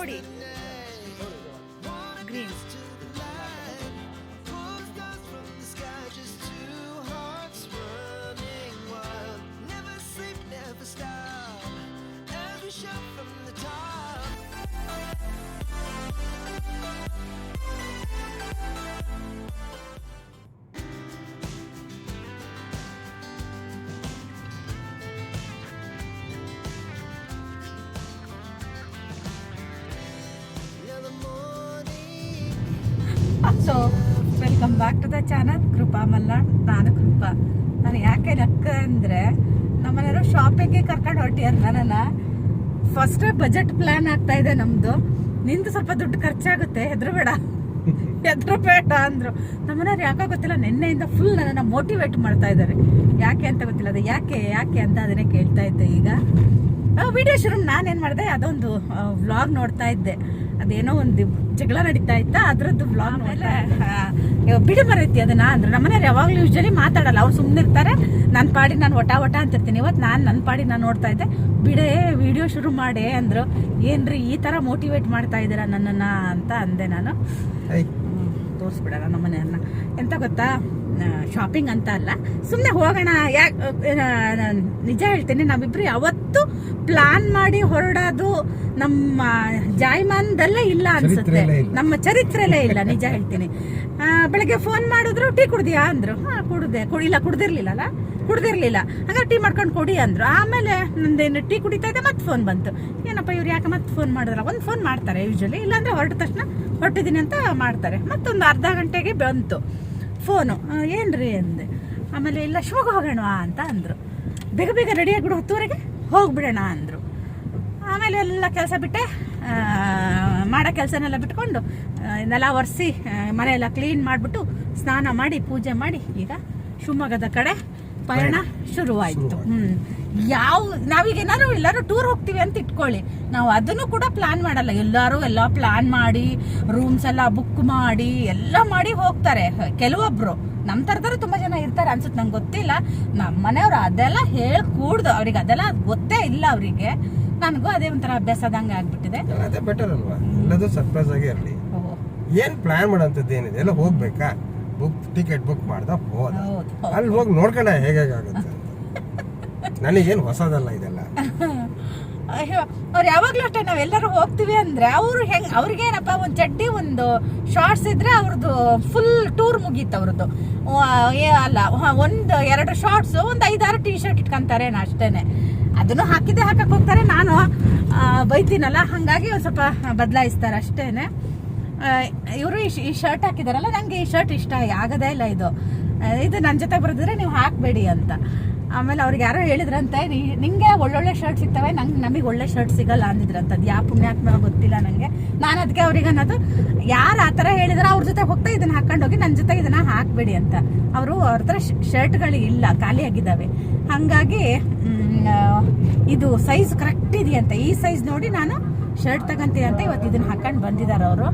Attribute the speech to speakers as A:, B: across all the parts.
A: ನೋಡಿ so welcome back to the channel Krupa Malnad ನಾನು ಕೃಪಾ ನಾನು ಯಾಕೆ ನಕ್ಕ ಅಂದರೆ ನಮ್ಮನೆಯವರು ಶಾಪಿಂಗ್ಗೆ ಕರ್ಕೊಂಡು ಹೊರಟಿಯಾರ ನನ್ನನ್ನು ಫಸ್ಟ್ ಬಜೆಟ್ ಪ್ಲಾನ್ ಆಗ್ತಾ ಇದೆ ನಮ್ಮದು ನಿಂದು ಸ್ವಲ್ಪ ದುಡ್ಡು ಖರ್ಚಾಗುತ್ತೆ ಹೆದ್ರು ಬೇಡ ಹೆದ್ರು ಬೇಡ ಅಂದ್ರು. ನಮ್ಮನೆಯವ್ರು ಯಾಕೋ ಗೊತ್ತಿಲ್ಲ ನಿನ್ನೆಯಿಂದ ಫುಲ್ ನನ್ನನ್ನು ಮೋಟಿವೇಟ್ ಮಾಡ್ತಾ ಇದ್ದಾರೆ. ಯಾಕೆ ಅಂತ ಗೊತ್ತಿಲ್ಲ ಅದು ಯಾಕೆ ಯಾಕೆ ಅಂತ ಅದನ್ನೇ ಕೇಳ್ತಾ ಇದ್ದೆ ಈಗ. ವಿಡಿಯೋ ಶುರು ನಾನೇನು ಮಾಡಿದೆ ಅದೊಂದು ವ್ಲಾಗ್ ನೋಡ್ತಾ ಇದ್ದೆ. ಅದೇನೋ ಒಂದು ಜಗಳ ನಡೀತಾ ಇತ್ತಾ? ಅದ್ರದ್ದು ಬ್ಲಾಗ್ ಮೇಲೆ ಬಿಡಿ ಮರೈತಿ ಅದನ್ನ ಅಂದ್ರೆ. ನಮ್ಮನೆಯವ್ರು ಯಾವಾಗ್ಲೂ ಯೂಶಲಿ ಮಾತಾಡಲ್ಲ. ಅವ್ರು ಸುಮ್ಮನೆ ಇರ್ತಾರೆ. ನನ್ನ ಪಾಡಿ ನಾನು ಒಟ ಒಟ ಅಂತಿರ್ತೀನಿ. ಇವತ್ತು ನಾನು ನನ್ನ ಪಾಡಿ ನಾನು ನೋಡ್ತಾ ಇದ್ದೆ. ಬಿಡೇ ವಿಡಿಯೋ ಶುರು ಮಾಡಿ ಅಂದ್ರು. ಏನ್ರಿ ಈ ತರ ಮೋಟಿವೇಟ್ ಮಾಡ್ತಾ ಇದ್ದೀರಾ ನನ್ನನ್ನ? ಅಂತ ಅಂದೆ ನಾನು. ತೋರಿಸ್ಬಿಡಲ್ಲ ನಮ್ಮ ಮನೆಯನ್ನ ಎಂತ ಗೊತ್ತಾ? ಶಾಪಿಂಗ್ ಅಂತ ಅಲ್ಲ. ಸುಮ್ಮನೆ ಹೋಗೋಣ ಯಾಕೆ ನಿಜ ಹೇಳ್ತೀನಿ ನಾವಿಬ್ರು ಯಾವತ್ತು ಪ್ಲಾನ್ ಮಾಡಿ ಹೊರಡೋದು ನಮ್ಮ ಜಾಯಮಾನದಲ್ಲೇ ಇಲ್ಲ ಅನ್ಸುತ್ತೆ. ನಮ್ಮ ಚರಿತ್ರೆಲ್ಲೇ ಇಲ್ಲ ನಿಜ ಹೇಳ್ತೀನಿ. ಬೆಳಗ್ಗೆ ಫೋನ್ ಮಾಡಿದ್ರು ಟೀ ಕುಡ್ದಿಯಾ? ಅಂದ್ರು. ಹಾ ಕುಡ್ದೆ. ಕುಡಿಲ್ಲ ಕುಡ್ದಿರ್ಲಿಲ್ಲ ಅಲ್ಲ ಕುಡ್ದಿರ್ಲಿಲ್ಲ. ಹಾಗಾದ್ರೆ ಟೀ ಮಾಡ್ಕೊಂಡು ಕೊಡಿ ಅಂದ್ರು. ಆಮೇಲೆ ನಂದೇನು ಟೀ ಕುಡಿತಾ ಇದೆ ಮತ್ತೆ ಫೋನ್ ಬಂತು. ಏನಪ್ಪ ಇವ್ರು ಯಾಕೆ ಮತ್ತೆ ಫೋನ್ ಮಾಡಿದ್ರ ಒಂದು ಫೋನ್ ಮಾಡ್ತಾರೆ ಯೂಶಲಿ ಇಲ್ಲಾಂದ್ರೆ ಹೊರಟ ತಕ್ಷಣ ಹೊರಟಿದ್ದೀನಿ ಅಂತ ಮಾಡ್ತಾರೆ. ಮತ್ತೊಂದು ಅರ್ಧ ಗಂಟೆಗೆ ಬಂತು. ಫೋನು. ಏನ್ರಿ ಅಂದೆ. ಆಮೇಲೆ ಇಲ್ಲ ಶಿವಮೊಗ್ಗ ಹೋಗೋಣವಾ ಅಂತ ಅಂದರು. ಬೇಗ ಬೇಗ ರೆಡಿ ಆಗಿಬಿಡು ಹತ್ತುವರೆಗೆ ಹೋಗ್ಬಿಡೋಣ ಅಂದ್ರು. ಆಮೇಲೆ ಎಲ್ಲ ಕೆಲಸ ಬಿಟ್ಟೆ. ಮಾಡೋ ಕೆಲಸನೆಲ್ಲ ಬಿಟ್ಕೊಂಡು ನೆಲ ಒರೆಸಿ ಮನೆಯೆಲ್ಲ ಕ್ಲೀನ್ ಮಾಡಿಬಿಟ್ಟು ಸ್ನಾನ ಮಾಡಿ ಪೂಜೆ ಮಾಡಿ ಈಗ ಶಿವಮೊಗ್ಗದ ಕಡೆ ಪಯಣ ಶುರುವಾಯಿತು. ಹ್ಮ್. ಯಾವ ನಾವೀಗ ಏನಾದ್ರು ಎಲ್ಲರೂ ಟೂರ್ ಹೋಗ್ತೀವಿ ಅಂತ ಇಟ್ಕೊಳ್ಳಿ. ನಾವು ಅದನ್ನು ಕೂಡ ಪ್ಲಾನ್ ಮಾಡಲ್ಲ. ಎಲ್ಲರೂ ಎಲ್ಲ ಪ್ಲಾನ್ ಮಾಡಿ ರೂಮ್ಸ್ ಎಲ್ಲ ಬುಕ್ ಮಾಡಿ ಎಲ್ಲ ಮಾಡಿ ಹೋಗ್ತಾರೆ. ಕೆಲವೊಬ್ರು. ನಮ್ಮ ಥರದವ್ರು ತುಂಬಾ ಜನ ಇರ್ತಾರೆ ಅನ್ಸುತ್ತೆ. ನಂಗೆ ಗೊತ್ತಿಲ್ಲ. ನಮ್ಮ ಮನೆಯವ್ರು ಅದೆಲ್ಲ ಹೇಳಿ ಕೂಡ್ದು ಅವ್ರಿಗೆ ಅದೆಲ್ಲ ಗೊತ್ತೇ ಇಲ್ಲ ಅವರಿಗೆ. ನನಗೂ ಅದೇ ಒಂಥರ ಅಭ್ಯಾಸದಂಗೆ ಆಗ್ಬಿಟ್ಟಿದೆ.
B: ಅದೇ ಬೆಟರ್ ಅಲ್ವಾ? ಎಲ್ಲದು ಸರ್ಪ್ರೈಸ್ ಆಗಿ ಇರಲಿ. ಏನು ಪ್ಲಾನ್ ಮಾಡೋಂಥದ್ದು ಏನಿದೆ? ಎಲ್ಲ ಹೋಗ್ಬೇಕಾ? ಬುಕ್ ಟಿಕೆಟ್ ಬುಕ್ ಮಾಡ್ದ ಹೋದ. ಅಲ್ಲಿ ಹೋಗಿ ನೋಡ್ಕೊಂಡ ಹೇಗಾಗುತ್ತೆ ನನಗೇನು ಹೊಸದಲ್ಲ ಇದೆಲ್ಲ?
A: ಅವ್ರು ಯಾವಾಗ್ಲೂ ಅಷ್ಟೇ, ನಾವೆಲ್ಲರೂ ಹೋಗ್ತೀವಿ ಅಂದ್ರೆ ಅವ್ರು ಹೆಂಗ್ ಅವ್ರಿಗೇನಪ್ಪ ಒಂದು ಚಡ್ಡಿ, ಒಂದು ಶಾರ್ಟ್ಸ್ ಇದ್ರೆ ಅವ್ರದ್ದು ಫುಲ್ ಟೂರ್ ಮುಗೀತು ಅವ್ರದ್ದು ಅಲ್ಲ ಒಂದ್, ಎರಡು ಶಾರ್ಟ್ಸ್ ಒಂದು ಐದಾರು ಟೀ ಶರ್ಟ್ ಇಟ್ಕೊಂತಾರೆ ಅಷ್ಟೇನೆ. ಅದನ್ನು ಹಾಕಿದ್ದೆ ಹಾಕಕ್ ಹೋಗ್ತಾರೆ, ನಾನು ಬೈತೀನಲ್ಲ, ಹಂಗಾಗಿ ಒಂದು ಸ್ವಲ್ಪ ಬದಲಾಯಿಸ್ತಾರೆ ಅಷ್ಟೇನೆ. ಇವರು ಈ ಶರ್ಟ್ ಹಾಕಿದಾರಲ್ಲ, ನಂಗೆ ಈ ಶರ್ಟ್ ಇಷ್ಟ, ಆಗದೇ ಇಲ್ಲ ಇದು. ಇದು ನನ್ನ ಜೊತೆ ಬರೆದಿದ್ರೆ ನೀವು ಹಾಕಬೇಡಿ ಅಂತ. ಆಮೇಲೆ ಅವ್ರಿಗೆ ಯಾರೋ ಹೇಳಿದ್ರಂತೆ ನಿಂಗೆ ಒಳ್ಳೊಳ್ಳೆ ಶರ್ಟ್ ಸಿಗ್ತವೆ, ನಂಗೆ ನಮಗೆ ಒಳ್ಳೆ ಶರ್ಟ್ ಸಿಗಲ್ಲ ಅಂದಿದ್ರಂತ. ಅದು ಯಾವ ಪುಣ್ಯಾತ್ಮ ಗೊತ್ತಿಲ್ಲ ನನಗೆ ನಾನು ಅದಕ್ಕೆ ಅವ್ರಿಗೆ ಅನ್ನೋದು, ಯಾರು ಆ ಥರ ಹೇಳಿದ್ರೆ ಅವ್ರ ಜೊತೆ ಹೋಗ್ತಾ ಇದನ್ನ ಹಾಕೊಂಡು ಹೋಗಿ ನನ್ನ ಜೊತೆ ಇದನ್ನ ಹಾಕಬೇಡಿ ಅಂತ. ಅವರು ಅವ್ರ ಥರ ಶರ್ಟ್ಗಳು ಇಲ್ಲ ಖಾಲಿಯಾಗಿದ್ದಾವೆ ಹಾಗಾಗಿ ಇದು ಸೈಜ್ ಕರೆಕ್ಟ್ ಇದೆಯಂತೆ. ಈ ಸೈಜ್ ನೋಡಿ ನಾನು ಶರ್ಟ್ ತಗೊಂತೀನಿ ಅಂತ ಇವತ್ತು ಇದನ್ನ ಹಾಕೊಂಡು ಬಂದಿದ್ದಾರೆ ಅವರು.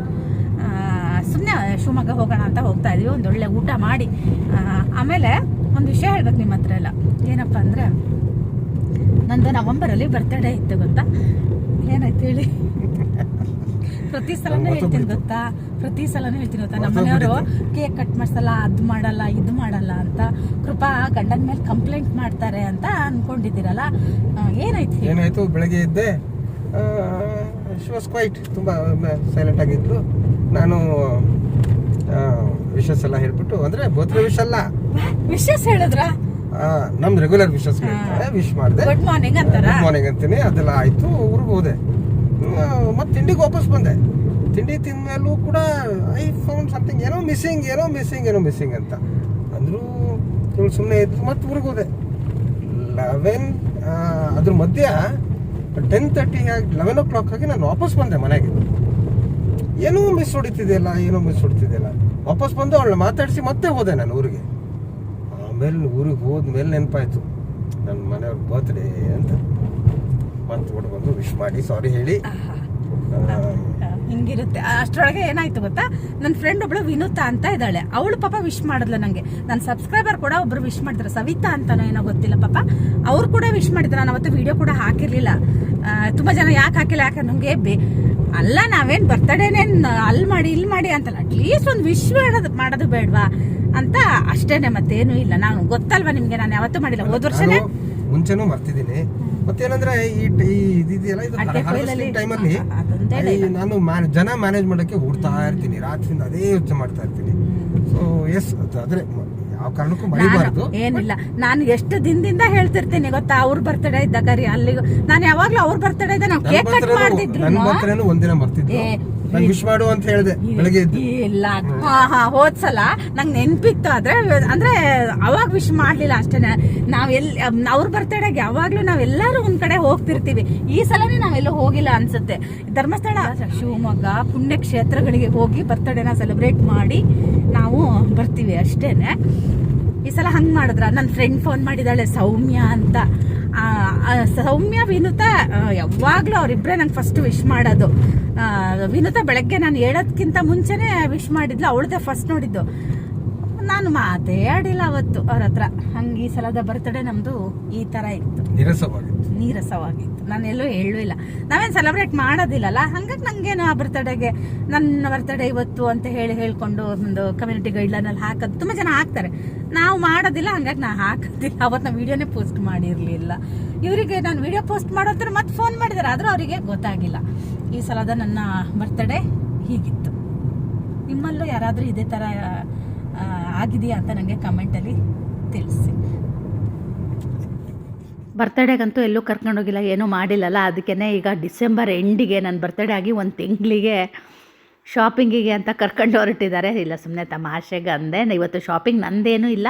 A: ಸುಮ್ಮನೆ ಶಿವಮೊಗ್ಗ ಹೋಗೋಣ ಅಂತ ಹೋಗ್ತಾ ಇದೀವಿ, ಒಂದು ಒಳ್ಳೆ ಊಟ ಮಾಡಿ. ಆಮೇಲೆ ಒಂದು ವಿಷಯ ಹೇಳ್ಬೇಕು ನಿಮ್ಮ ಹತ್ರ ಎಲ್ಲ. ಏನಪ್ಪ ಅಂದರೆ ನಂದು ನವಂಬರಲ್ಲಿ ಬರ್ತಡೇ ಇತ್ತು ಗೊತ್ತಾ? ಏನಾಯ್ತು ಹೇಳಿ? ಪ್ರತಿ ಸಲನೂ ಹೇಳ್ತೀನಿ
B: ಗೊತ್ತಾ?
A: ಪ್ರತಿ ಸಲನೂ ಹೇಳ್ತೀನಿ ಗೊತ್ತಾ? ನಮ್ಮ. ಮನೆಯವರು ಕೇಕ್ ಕಟ್ ಮಾಡ್ಸಲ್ಲ ಅದು ಮಾಡಲ್ಲ ಇದು ಮಾಡಲ್ಲ ಅಂತ ಕೃಪಾ ಗಂಡನ ಮೇಲೆ ಕಂಪ್ಲೇಂಟ್ ಮಾಡ್ತಾರೆ ಅಂತ ಅನ್ಕೊಂಡಿದ್ದೀರಲ್ಲ. ಏನಾಯ್ತು?
B: ಏನಾಯ್ತು? ಬೆಳಗ್ಗೆ ಇದ್ದೆ ಶಿ ವಾಸ್ ಕ್ವೈಟ್ ತುಂಬ ಸೈಲೆಂಟ್ ಆಗಿದ್ಲು. ನಾನು ವಿಶಸ್ ಎಲ್ಲ ಹೇಳ್ಬಿಟ್ಟು ಅಂದ್ರೆ ಬೋತ್ರೆ ವಿಶ್ ಅಲ್ಲ.
A: ವಿಶಸ್ ಹೇಳಿದ್ರ?
B: ಆ, ನಮ್ದು ರೆಗ್ಯುಲರ್ ವಿಶಸ್ ವಿಶ್ ಮಾಡಿದೆ.
A: ಗುಡ್ ಮಾರ್ನಿಂಗ್ ಅಂತಾರ?
B: ಗುಡ್ ಮಾರ್ನಿಂಗ್ ಅಂತೀನಿ ಅದೆಲ್ಲ ಆಯ್ತು ಊರಿಗೆ ಹೋದೆ. ಮತ್ತೆ ತಿಂಡಿಗೆ ವಾಪಸ್ ಬಂದೆ. ತಿಂಡಿ ತಿಂದ್ಮೇಲೂ ಕೂಡ ಐ ಫೌಂಡ್ ಸಮಥಿಂಗ್ ಏನೋ ಮಿಸ್ಸಿಂಗ್ ಏನೋ ಮಿಸ್ಸಿಂಗ್ ಏನೋ ಮಿಸ್ಸಿಂಗ್ ಅಂತ. ಅಂದರೂ ಇವಳು ಸುಮ್ಮನೆ ಇದ್ರು ಮತ್ತೆ ಊರಿಗೆ ಹೋದೆ. ಲೆವೆನ್ ಅದ್ರ ಮಧ್ಯ ಟೆನ್ ತರ್ಟಿ ಆಗಿ ಲೆವೆನ್ ಓ ಕ್ಲಾಕ್ ಆಗಿ ನಾನು ವಾಪಸ್ ಬಂದೆ ಮನೆಗೆ. ಏನೋ ಮಿಸ್ ಹೊಡಿತಿದೆಯಲ್ಲ ಏನೋ ಮಿಸ್ ಹೊಡಿತಿದೆಯಲ್ಲ ವಾಪಸ್ ಬಂದು ಅವಳನ್ನ ಮಾತಾಡಿಸಿ ಮತ್ತೆ ಹೋದೆ ನಾನು ಊರಿಗೆ. ಆಮೇಲೆ ಊರಿಗೆ ಹೋದ್ಮೇಲೆ ನೆನಪಾಯ್ತು. ನನ್ನ ಮನೆಯವ್ರ ಬರ್ತ್ಡೇ ಅಂತ. ಮತ್ತೆ ಬಂದು ವಿಶ್ ಮಾಡಿ ಸಾರಿ ಹೇಳಿ.
A: ಹಿಂಗಿರುತ್ತೆ. ಅಷ್ಟರೊಳಗೆ ಏನಾಯ್ತು ಗೊತ್ತಾ? ನನ್ನ ಫ್ರೆಂಡ್ ಒಬ್ಳು ವಿನುತಾ ಅಂತ ಇದ್ದಾಳೆ. ಅವಳು ಪಾಪ ವಿಶ್ ಮಾಡಿದ್ಲು ನಂಗೆ. ನನ್ನ ಸಬ್ಸ್ಕ್ರೈಬರ್ ಕೂಡ ಒಬ್ರು ವಿಶ್ ಮಾಡಿದ್ರು ಸವಿತಾ ಅಂತಾನೋ ಏನೋ ಗೊತ್ತಿಲ್ಲ ಪಾಪ. ಅವ್ರು ಕೂಡ ವಿಶ್ ಮಾಡಿದ್ರು. ನಾನು ಅವತ್ತು ವಿಡಿಯೋ ಕೂಡ ಹಾಕಿರ್ಲಿಲ್ಲ. ತುಂಬಾ ಜನ ಯಾಕೆ ಹಾಕಿಲ್ಲ? ಯಾಕೆ ನಮ್ಗೆ ಬೇ ಅಲ್ಲ ನಾವೇನ್ ಬರ್ತಡೇನೇನ್ ಅಲ್ಲಿ ಮಾಡಿ ಇಲ್ಲಿ ಮಾಡಿ ಅಂತಲ್ಲ. ಅಟ್ಲೀಸ್ಟ್ ಒಂದು ವಿಶ್ ಮಾಡೋದು ಮಾಡೋದು ಬೇಡ್ವಾ? ಅಂತ ಅಷ್ಟೇನೆ ಮತ್ತೇನು ಇಲ್ಲ. ನಾನು ಗೊತ್ತಲ್ವಾ ನಿಮ್ಗೆ? ನಾನು ಯಾವತ್ತೂ ಮಾಡಿಲ್ಲ. ಹೋದ ವರ್ಷನೇ
B: ಮುಂಚೆನೂ ಮರ್ತಿದ್ದೀನಿ. ಮತ್ತೇನಂದ್ರೆ ಈ ಈ ಇದಿದೆಯಲ್ಲ ಇದು
A: ಹಾರ್ವೆಸ್ಟಿಂಗ್
B: ಟೈಮಲ್ಲಿ ನಾನು ಜನ ಮ್ಯಾನೇಜ್ ಮಾಡಕ್ಕೆ ಹುಡ್ತಾ ಇರ್ತೀನಿ ರಾತ್ರಿಯಿಂದ ಅದೇ ಯೋಚನೆ ಮಾಡ್ತಾ ಇರ್ತೀನಿ. ಸೊ ಎಸ್ ಅದ್ರೆ ಯಾವ ಕಾರಣಕ್ಕೂ ಮರಿಬಾರ್ದು.
A: ಏನಿಲ್ಲ ನಾನು ಎಷ್ಟು ದಿನದಿಂದ ಹೇಳ್ತಿರ್ತೀನಿ ಗೊತ್ತಾ? ಅವ್ರ ಬರ್ತಡೇ ಇದ್ದಾಗ ಕರಿ ಅಲ್ಲಿಗೂ ನಾನು ಯಾವಾಗ್ಲೂ ಅವ್ರ ಬರ್ತಡೇ ಇದ್ದ ನಾವು ಕೇಕ್ ಕಟ್ ಮಾಡ್ತಿದ್ರು
B: ನನ್ನ ಬರ್ತ್ಡೇನು ಒಂದಿನ ಮರ್ತಿದ್ದು ವಿಶ್ ಮಾಡು ಅಂತ ಹೇಳಿದೆ ಬೆಳಗ್ಗೆ ಎದ್ದು.
A: ಇಲ್ಲ. ಹಾ ಹಾ ಹೋದ್ಸಲ ನಂಗೆ ನೆನ್ಪಿತ್ತು ಆದ್ರೆ ಅಂದ್ರೆ ಅವಾಗ ವಿಶ್ ಮಾಡ್ಲಿಲ್ಲ ಅಷ್ಟೇನೆ. ನಾವ್ ಎಲ್ ಅವ್ರ ಬರ್ತಡೇಗೆ ಯಾವಾಗ್ಲೂ ನಾವೆಲ್ಲರೂ ಒಂದ್ ಕಡೆ ಹೋಗ್ತಿರ್ತೀವಿ. ಈ ಸಲನೇ ನಾವೆಲ್ಲೂ ಹೋಗಿಲ್ಲ ಅನ್ಸುತ್ತೆ. ಧರ್ಮಸ್ಥಳ ಶಿವಮೊಗ್ಗ ಪುಣ್ಯಕ್ಷೇತ್ರಗಳಿಗೆ ಹೋಗಿ ಬರ್ತಡೇನ ಸೆಲೆಬ್ರೇಟ್ ಮಾಡಿ ನಾವು ಬರ್ತೀವಿ ಅಷ್ಟೇನೆ. ಈ ಸಲ ಹಂಗ್ ಮಾಡಿದ್ರ? ನನ್ನ ಫ್ರೆಂಡ್ ಫೋನ್ ಮಾಡಿದಾಳೆ ಸೌಮ್ಯ ಅಂತ. ಸೌಮ್ಯ ವಿನುತಾ ಯಾವಾಗಲೂ ಅವರಿಬ್ರೆ ನಂಗೆ ಫಸ್ಟ್ ವಿಶ್ ಮಾಡೋದು. ವಿನುತ ವಿನುತಾ ಬೆಳಗ್ಗೆ ನಾನು ಹೇಳೋದ್ಕಿಂತ ಮುಂಚೆನೆ ವಿಶ್ ಮಾಡಿದ್ಲು ಅವಳದೇ ಫಸ್ಟ್ ನೋಡಿದ್ದು. ನಾನು ಮಾತೇ ಆಡಿಲ್ಲ ಅವತ್ತು ಅವ್ರ ಹತ್ರ. ಹಂಗೆ ಈ ಸಲದ ಬರ್ತಡೇ ನಮ್ದು ಈ ತರ ಇತ್ತು.
B: ನೀರಸವಾಗಿತ್ತು.
A: ನೀರಸವಾಗಿತ್ತು. ನಾನು ಎಲ್ಲೂ ಹೇಳೂ ಇಲ್ಲ. ನಾವೇನು ಸೆಲೆಬ್ರೇಟ್ ಮಾಡೋದಿಲ್ಲಲ್ಲ? ಹಂಗಾಗಿ ನನಗೇನು ಆ ಬರ್ತಡೇಗೆ ನನ್ನ ಬರ್ತಡೇ ಇವತ್ತು ಅಂತ ಹೇಳಿ ಹೇಳ್ಕೊಂಡು ಒಂದು ಕಮ್ಯುನಿಟಿ ಗೈಡ್ಲೈನಲ್ಲಿ ಹಾಕೋದು ತುಂಬ ಜನ ಹಾಕ್ತಾರೆ. ನಾವು ಮಾಡೋದಿಲ್ಲ, ಹಂಗಾಗಿ ನಾ ಹಾಕೋದಿಲ್ಲ. ಅವತ್ತು ನಾವು ವೀಡಿಯೋನೇ ಪೋಸ್ಟ್ ಮಾಡಿರಲಿಲ್ಲ. ಇವರಿಗೆ ನಾನು ವೀಡಿಯೋ ಪೋಸ್ಟ್ ಮಾಡೋದ್ರ ಮತ್ತೆ ಫೋನ್ ಮಾಡಿದ್ದಾರೆ ಆದರೂ ಅವರಿಗೆ ಗೊತ್ತಾಗಿಲ್ಲ. ಈ ಸಲದ ನನ್ನ ಬರ್ತಡೇ ಹೀಗಿತ್ತು. ನಿಮ್ಮಲ್ಲೂ ಯಾರಾದರೂ ಇದೇ ಥರ ಆಗಿದೆಯಾ ಅಂತ ನನಗೆ ಕಮೆಂಟಲ್ಲಿ ತಿಳಿಸಿ.
C: ಬರ್ತಡೇಗಂತೂ ಎಲ್ಲೂ ಕರ್ಕೊಂಡೋಗಿಲ್ಲ ಏನೂ ಮಾಡಿಲ್ಲಲ್ಲ. ಅದಕ್ಕೇ ಈಗ ಡಿಸೆಂಬರ್ ಎಂಡಿಗೆ ನನ್ನ ಬರ್ತಡೇ ಆಗಿ ಒಂದು ತಿಂಗಳಿಗೆ ಶಾಪಿಂಗಿಗೆ ಅಂತ ಕರ್ಕೊಂಡು ಹೊರಟಿದ್ದಾರೆ. ಇಲ್ಲ ಸುಮ್ಮನೆ ತಮಾಷೆಗೆ ಅಂದೆ ಇವತ್ತು ಶಾಪಿಂಗ್ ನಂದೇನೂ ಇಲ್ಲ.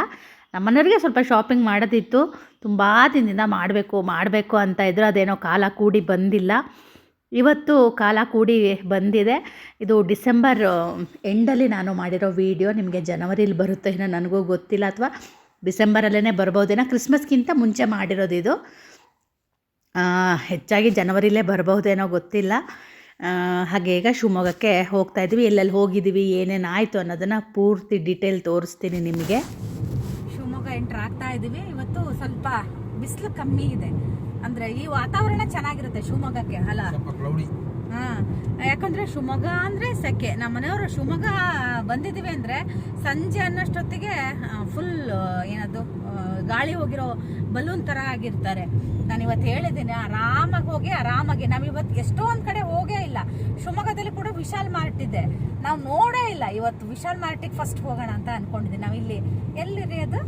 C: ನಮ್ಮ ಮನೆಯವ್ರಿಗೆ ಸ್ವಲ್ಪ ಶಾಪಿಂಗ್ ಮಾಡೋದಿತ್ತು. ತುಂಬ ದಿನದಿಂದ ಮಾಡಬೇಕು ಮಾಡಬೇಕು ಅಂತ ಇದ್ರು. ಅದೇನೋ ಕಾಲ ಕೂಡಿ ಬಂದಿಲ್ಲ. ಇವತ್ತು ಕಾಲ ಕೂಡಿ ಬಂದಿದೆ. ಇದು ಡಿಸೆಂಬರ್ ಎಂಡಲ್ಲಿ ನಾನು ಮಾಡಿರೋ ವಿಡಿಯೋ ನಿಮಗೆ ಜನವರಿಲಿ ಬರುತ್ತೆ ಏನೋ ನನಗೂ ಗೊತ್ತಿಲ್ಲ. ಅಥವಾ ಡಿಸೆಂಬರಲ್ಲೇ ಬರ್ಬೋದೇನೋ ಕ್ರಿಸ್ಮಸ್ಗಿಂತ ಮುಂಚೆ ಮಾಡಿರೋದು ಇದು. ಆ, ಹೆಚ್ಚಾಗಿ ಜನವರಿಲೇ ಬರ್ಬಹುದೇನೋ ಗೊತ್ತಿಲ್ಲ. ಹಾಗೆ ಈಗ ಶಿವಮೊಗ್ಗಕ್ಕೆ ಹೋಗ್ತಾ ಇದ್ವಿ ಎಲ್ಲೆಲ್ಲಿ ಹೋಗಿದ್ದೀವಿ ಏನೇನು ಆಯಿತು ಅನ್ನೋದನ್ನು ಪೂರ್ತಿ ಡೀಟೇಲ್ ತೋರಿಸ್ತೀನಿ ನಿಮಗೆ.
A: ಶಿವಮೊಗ್ಗ ಎಂಟ್ರ್ ಆಗ್ತಾ ಇದ್ದೀವಿ. ಇವತ್ತು ಸ್ವಲ್ಪ ಬಿಸಿಲು ಕಮ್ಮಿ ಇದೆ. ಅಂದರೆ ಈ ವಾತಾವರಣ ಚೆನ್ನಾಗಿರುತ್ತೆ ಶಿವಮೊಗ್ಗಕ್ಕೆ ಅಲ್ಲ?
B: ಸ್ವಲ್ಪ ಕ್ಲೌಡಿ
A: ಹಾ. ಯಾಕಂದ್ರೆ ಶಿವಮೊಗ್ಗ ಅಂದ್ರೆ ಸೆಕೆ. ನಮ್ಮ ಮನೆಯವರು ಶಿವಮೊಗ್ಗ ಬಂದಿದ್ದೀವಿ ಅಂದ್ರೆ ಸಂಜೆ ಅನ್ನೋಷ್ಟೊತ್ತಿಗೆ ಫುಲ್ ಏನದು ಗಾಳಿ ಹೋಗಿರೋ ಬಲೂನ್ ತರ ಆಗಿರ್ತಾರೆ. ನಾನು ಇವತ್ತು ಹೇಳಿದ್ದೀನಿ ಆರಾಮಾಗಿ ಹೋಗಿ ಆರಾಮಾಗಿ. ನಾವು ಇವತ್ತು ಎಷ್ಟೊಂದು ಕಡೆ ಹೋಗೇ ಇಲ್ಲ. ಶಿವಮೊಗ್ಗದಲ್ಲಿ ಕೂಡ ವಿಶಾಲ್ ಮಾರ್ಟ್ ಇದೆ. ನಾವು ನೋಡೇ ಇಲ್ಲ. ಇವತ್ತು ವಿಶಾಲ್ ಮಾರ್ಟಿಗೆ ಫಸ್ಟ್ ಹೋಗೋಣ ಅಂತ ಅನ್ಕೊಂಡಿದ್ದೀನಿ ನಾವು ಇಲ್ಲಿ ಎಲ್ಲಿರಿ ಅದು?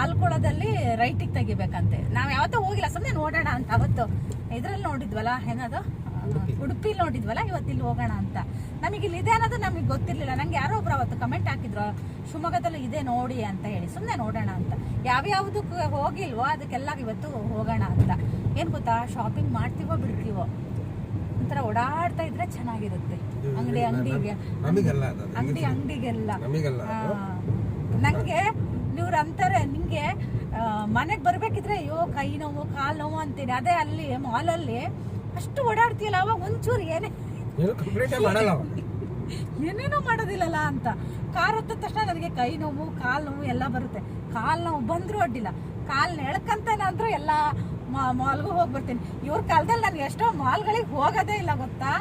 A: ಆಲ್ಕೊಳದಲ್ಲಿ ರೈಟಿಗೆ ತೆಗಿಬೇಕಂತೆ. ನಾವು ಯಾವತ್ತೂ ಹೋಗಿಲ್ಲ. ಸುಮ್ಮನೆ ನೋಡೋಣ ಅಂತ ಅವತ್ತು. ಇದ್ರಲ್ಲಿ ನೋಡಿದ್ವಲ್ಲ ಏನದು ಉಡುಪಿ. ನೋಡಿದ್ವಲ್ಲ ಇವತ್ತು ಇಲ್ಲಿ ಹೋಗೋಣ ಅಂತ. ನಮಗೆ ಇಲ್ಲಿ ಇದೆ ಅನ್ನೋದು ನಮಗೆ ಗೊತ್ತಿರಲಿಲ್ಲ. ನಂಗೆ ಯಾರೋ ಒಬ್ರು ಅವತ್ತು ಕಮೆಂಟ್ ಹಾಕಿದ್ರು ಶಿವಮೊಗ್ಗದಲ್ಲಿ ಇದೆ ನೋಡಿ ಅಂತ ಹೇಳಿ. ಸುಮ್ಮನೆ ನೋಡೋಣ ಅಂತ. ಯಾವ್ಯಾವುದಕ್ಕೆ ಹೋಗಿಲ್ವೋ ಅದಕ್ಕೆಲ್ಲ ಇವತ್ತು ಹೋಗೋಣ ಅಂತ. ಏನು ಗೊತ್ತಾ? ಶಾಪಿಂಗ್ ಮಾಡ್ತೀವೋ ಬಿಡ್ತೀವೋ? ಒಂಥರ ಓಡಾಡ್ತಾ ಇದ್ರೆ ಚೆನ್ನಾಗಿರುತ್ತೆ. ಅಂಗಡಿ ಅಂಗಡಿಗೆ. ಅಂಗಡಿ. ಅಂಗಡಿಗೆಲ್ಲ. ನಂಗೆ ಇವ್ರು ಅಂತಾರೆ ನಿಂಗೆ ಮನೆಗೆ ಬರಬೇಕಿದ್ರೆ ಅಯ್ಯೋ ಕೈ ನೋವು ಕಾಲು ನೋವು ಅಂತೀನಿ. ಅದೇ ಅಲ್ಲಿ ಮಾಲಲ್ಲಿ ಅಷ್ಟು ಓಡಾಡ್ತೀಯಲ್ಲ ಅವಾಗ ಒಂಚೂರು ಏನೇ ಏನೇನೋ ಮಾಡೋದಿಲ್ಲಲ್ಲ ಅಂತ. ಕಾರ್ ಹತ್ತಿದ ತಕ್ಷಣ ನನಗೆ ಕೈ ನೋವು ಕಾಲು ನೋವು ಎಲ್ಲ ಬರುತ್ತೆ. ಕಾಲು ನೋವು ಬಂದರೂ ಅಡ್ಡಿಲ್ಲ. ಕಾಲು ಎಳ್ಕಂತಾನಂದ್ರೂ ಎಲ್ಲ ಮಾಲ್ಗೂ ಹೋಗಿ ಬರ್ತೀನಿ ಇವ್ರ ಕಾಲದಲ್ಲಿ ನಾನು ಎಷ್ಟೋ ಮಾಲ್ಗಳಿಗೆ ಹೋಗೋದೇ ಇಲ್ಲ ಗೊತ್ತಾ?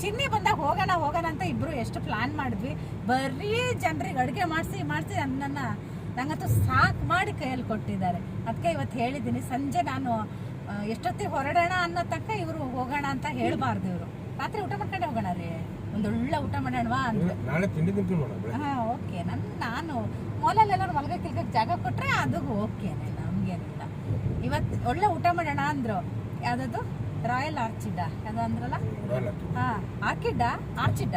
A: ಚಿನ್ನಿ ಬಂದಾಗ ಹೋಗೋಣ ಹೋಗೋಣ ಅಂತ ಇಬ್ರು ಎಷ್ಟು ಪ್ಲಾನ್ ಮಾಡಿದ್ವಿ. ಬರೀ ಜನರಿಗೆ ಅಡುಗೆ ಮಾಡಿಸಿ ಮಾಡಿಸಿ ನನ್ನನ್ನು ನಂಗಂತೂ ಸಾಕು ಮಾಡಿ ಕೈಯಲ್ಲಿ ಕೊಟ್ಟಿದ್ದಾರೆ. ಅದಕ್ಕೆ ಇವತ್ತು ಹೇಳಿದ್ದೀನಿ ಸಂಜೆ ನಾನು ಎಷ್ಟೊತ್ತಿಗೆ ಹೊರಡೋಣ ಅನ್ನೋ ತನಕ ಇವರು ಹೋಗೋಣ ಅಂತ ಹೇಳಬಾರ್ದು ಇವರು. ರಾತ್ರಿ ಊಟ ಮಾಡ್ಕೊಂಡೆ ಹೋಗೋಣ ರೀ. ಒಂದೊಳ್ಳೆ ಊಟ ಮಾಡೋಣವಾ ಅಂತ. ಹಾ ಓಕೆ. ನನ್ನ ನಾನು ಮಾಲಲ್ಲಿ ಎಲ್ಲರೂ ಮಲ್ಗ ಕಿಲ್ಕಕ್ಕೆ ಜಾಗ ಕೊಟ್ಟರೆ ಅದು ಓಕೆನೆ ನಮಗೇನಿಲ್ಲ. ಇವತ್ತು ಒಳ್ಳೆ ಊಟ ಮಾಡೋಣ ಅಂದರು. ಯಾವುದದು? ರಾಯಲ್ ಆರ್ಚಿಡ್ಡ? ಅದು ಅಂದ್ರಲ್ಲ? ಹಾಂ ಆರ್ಕಿಡ್ಡ? ಆರ್ಚಿಡ್ಡ.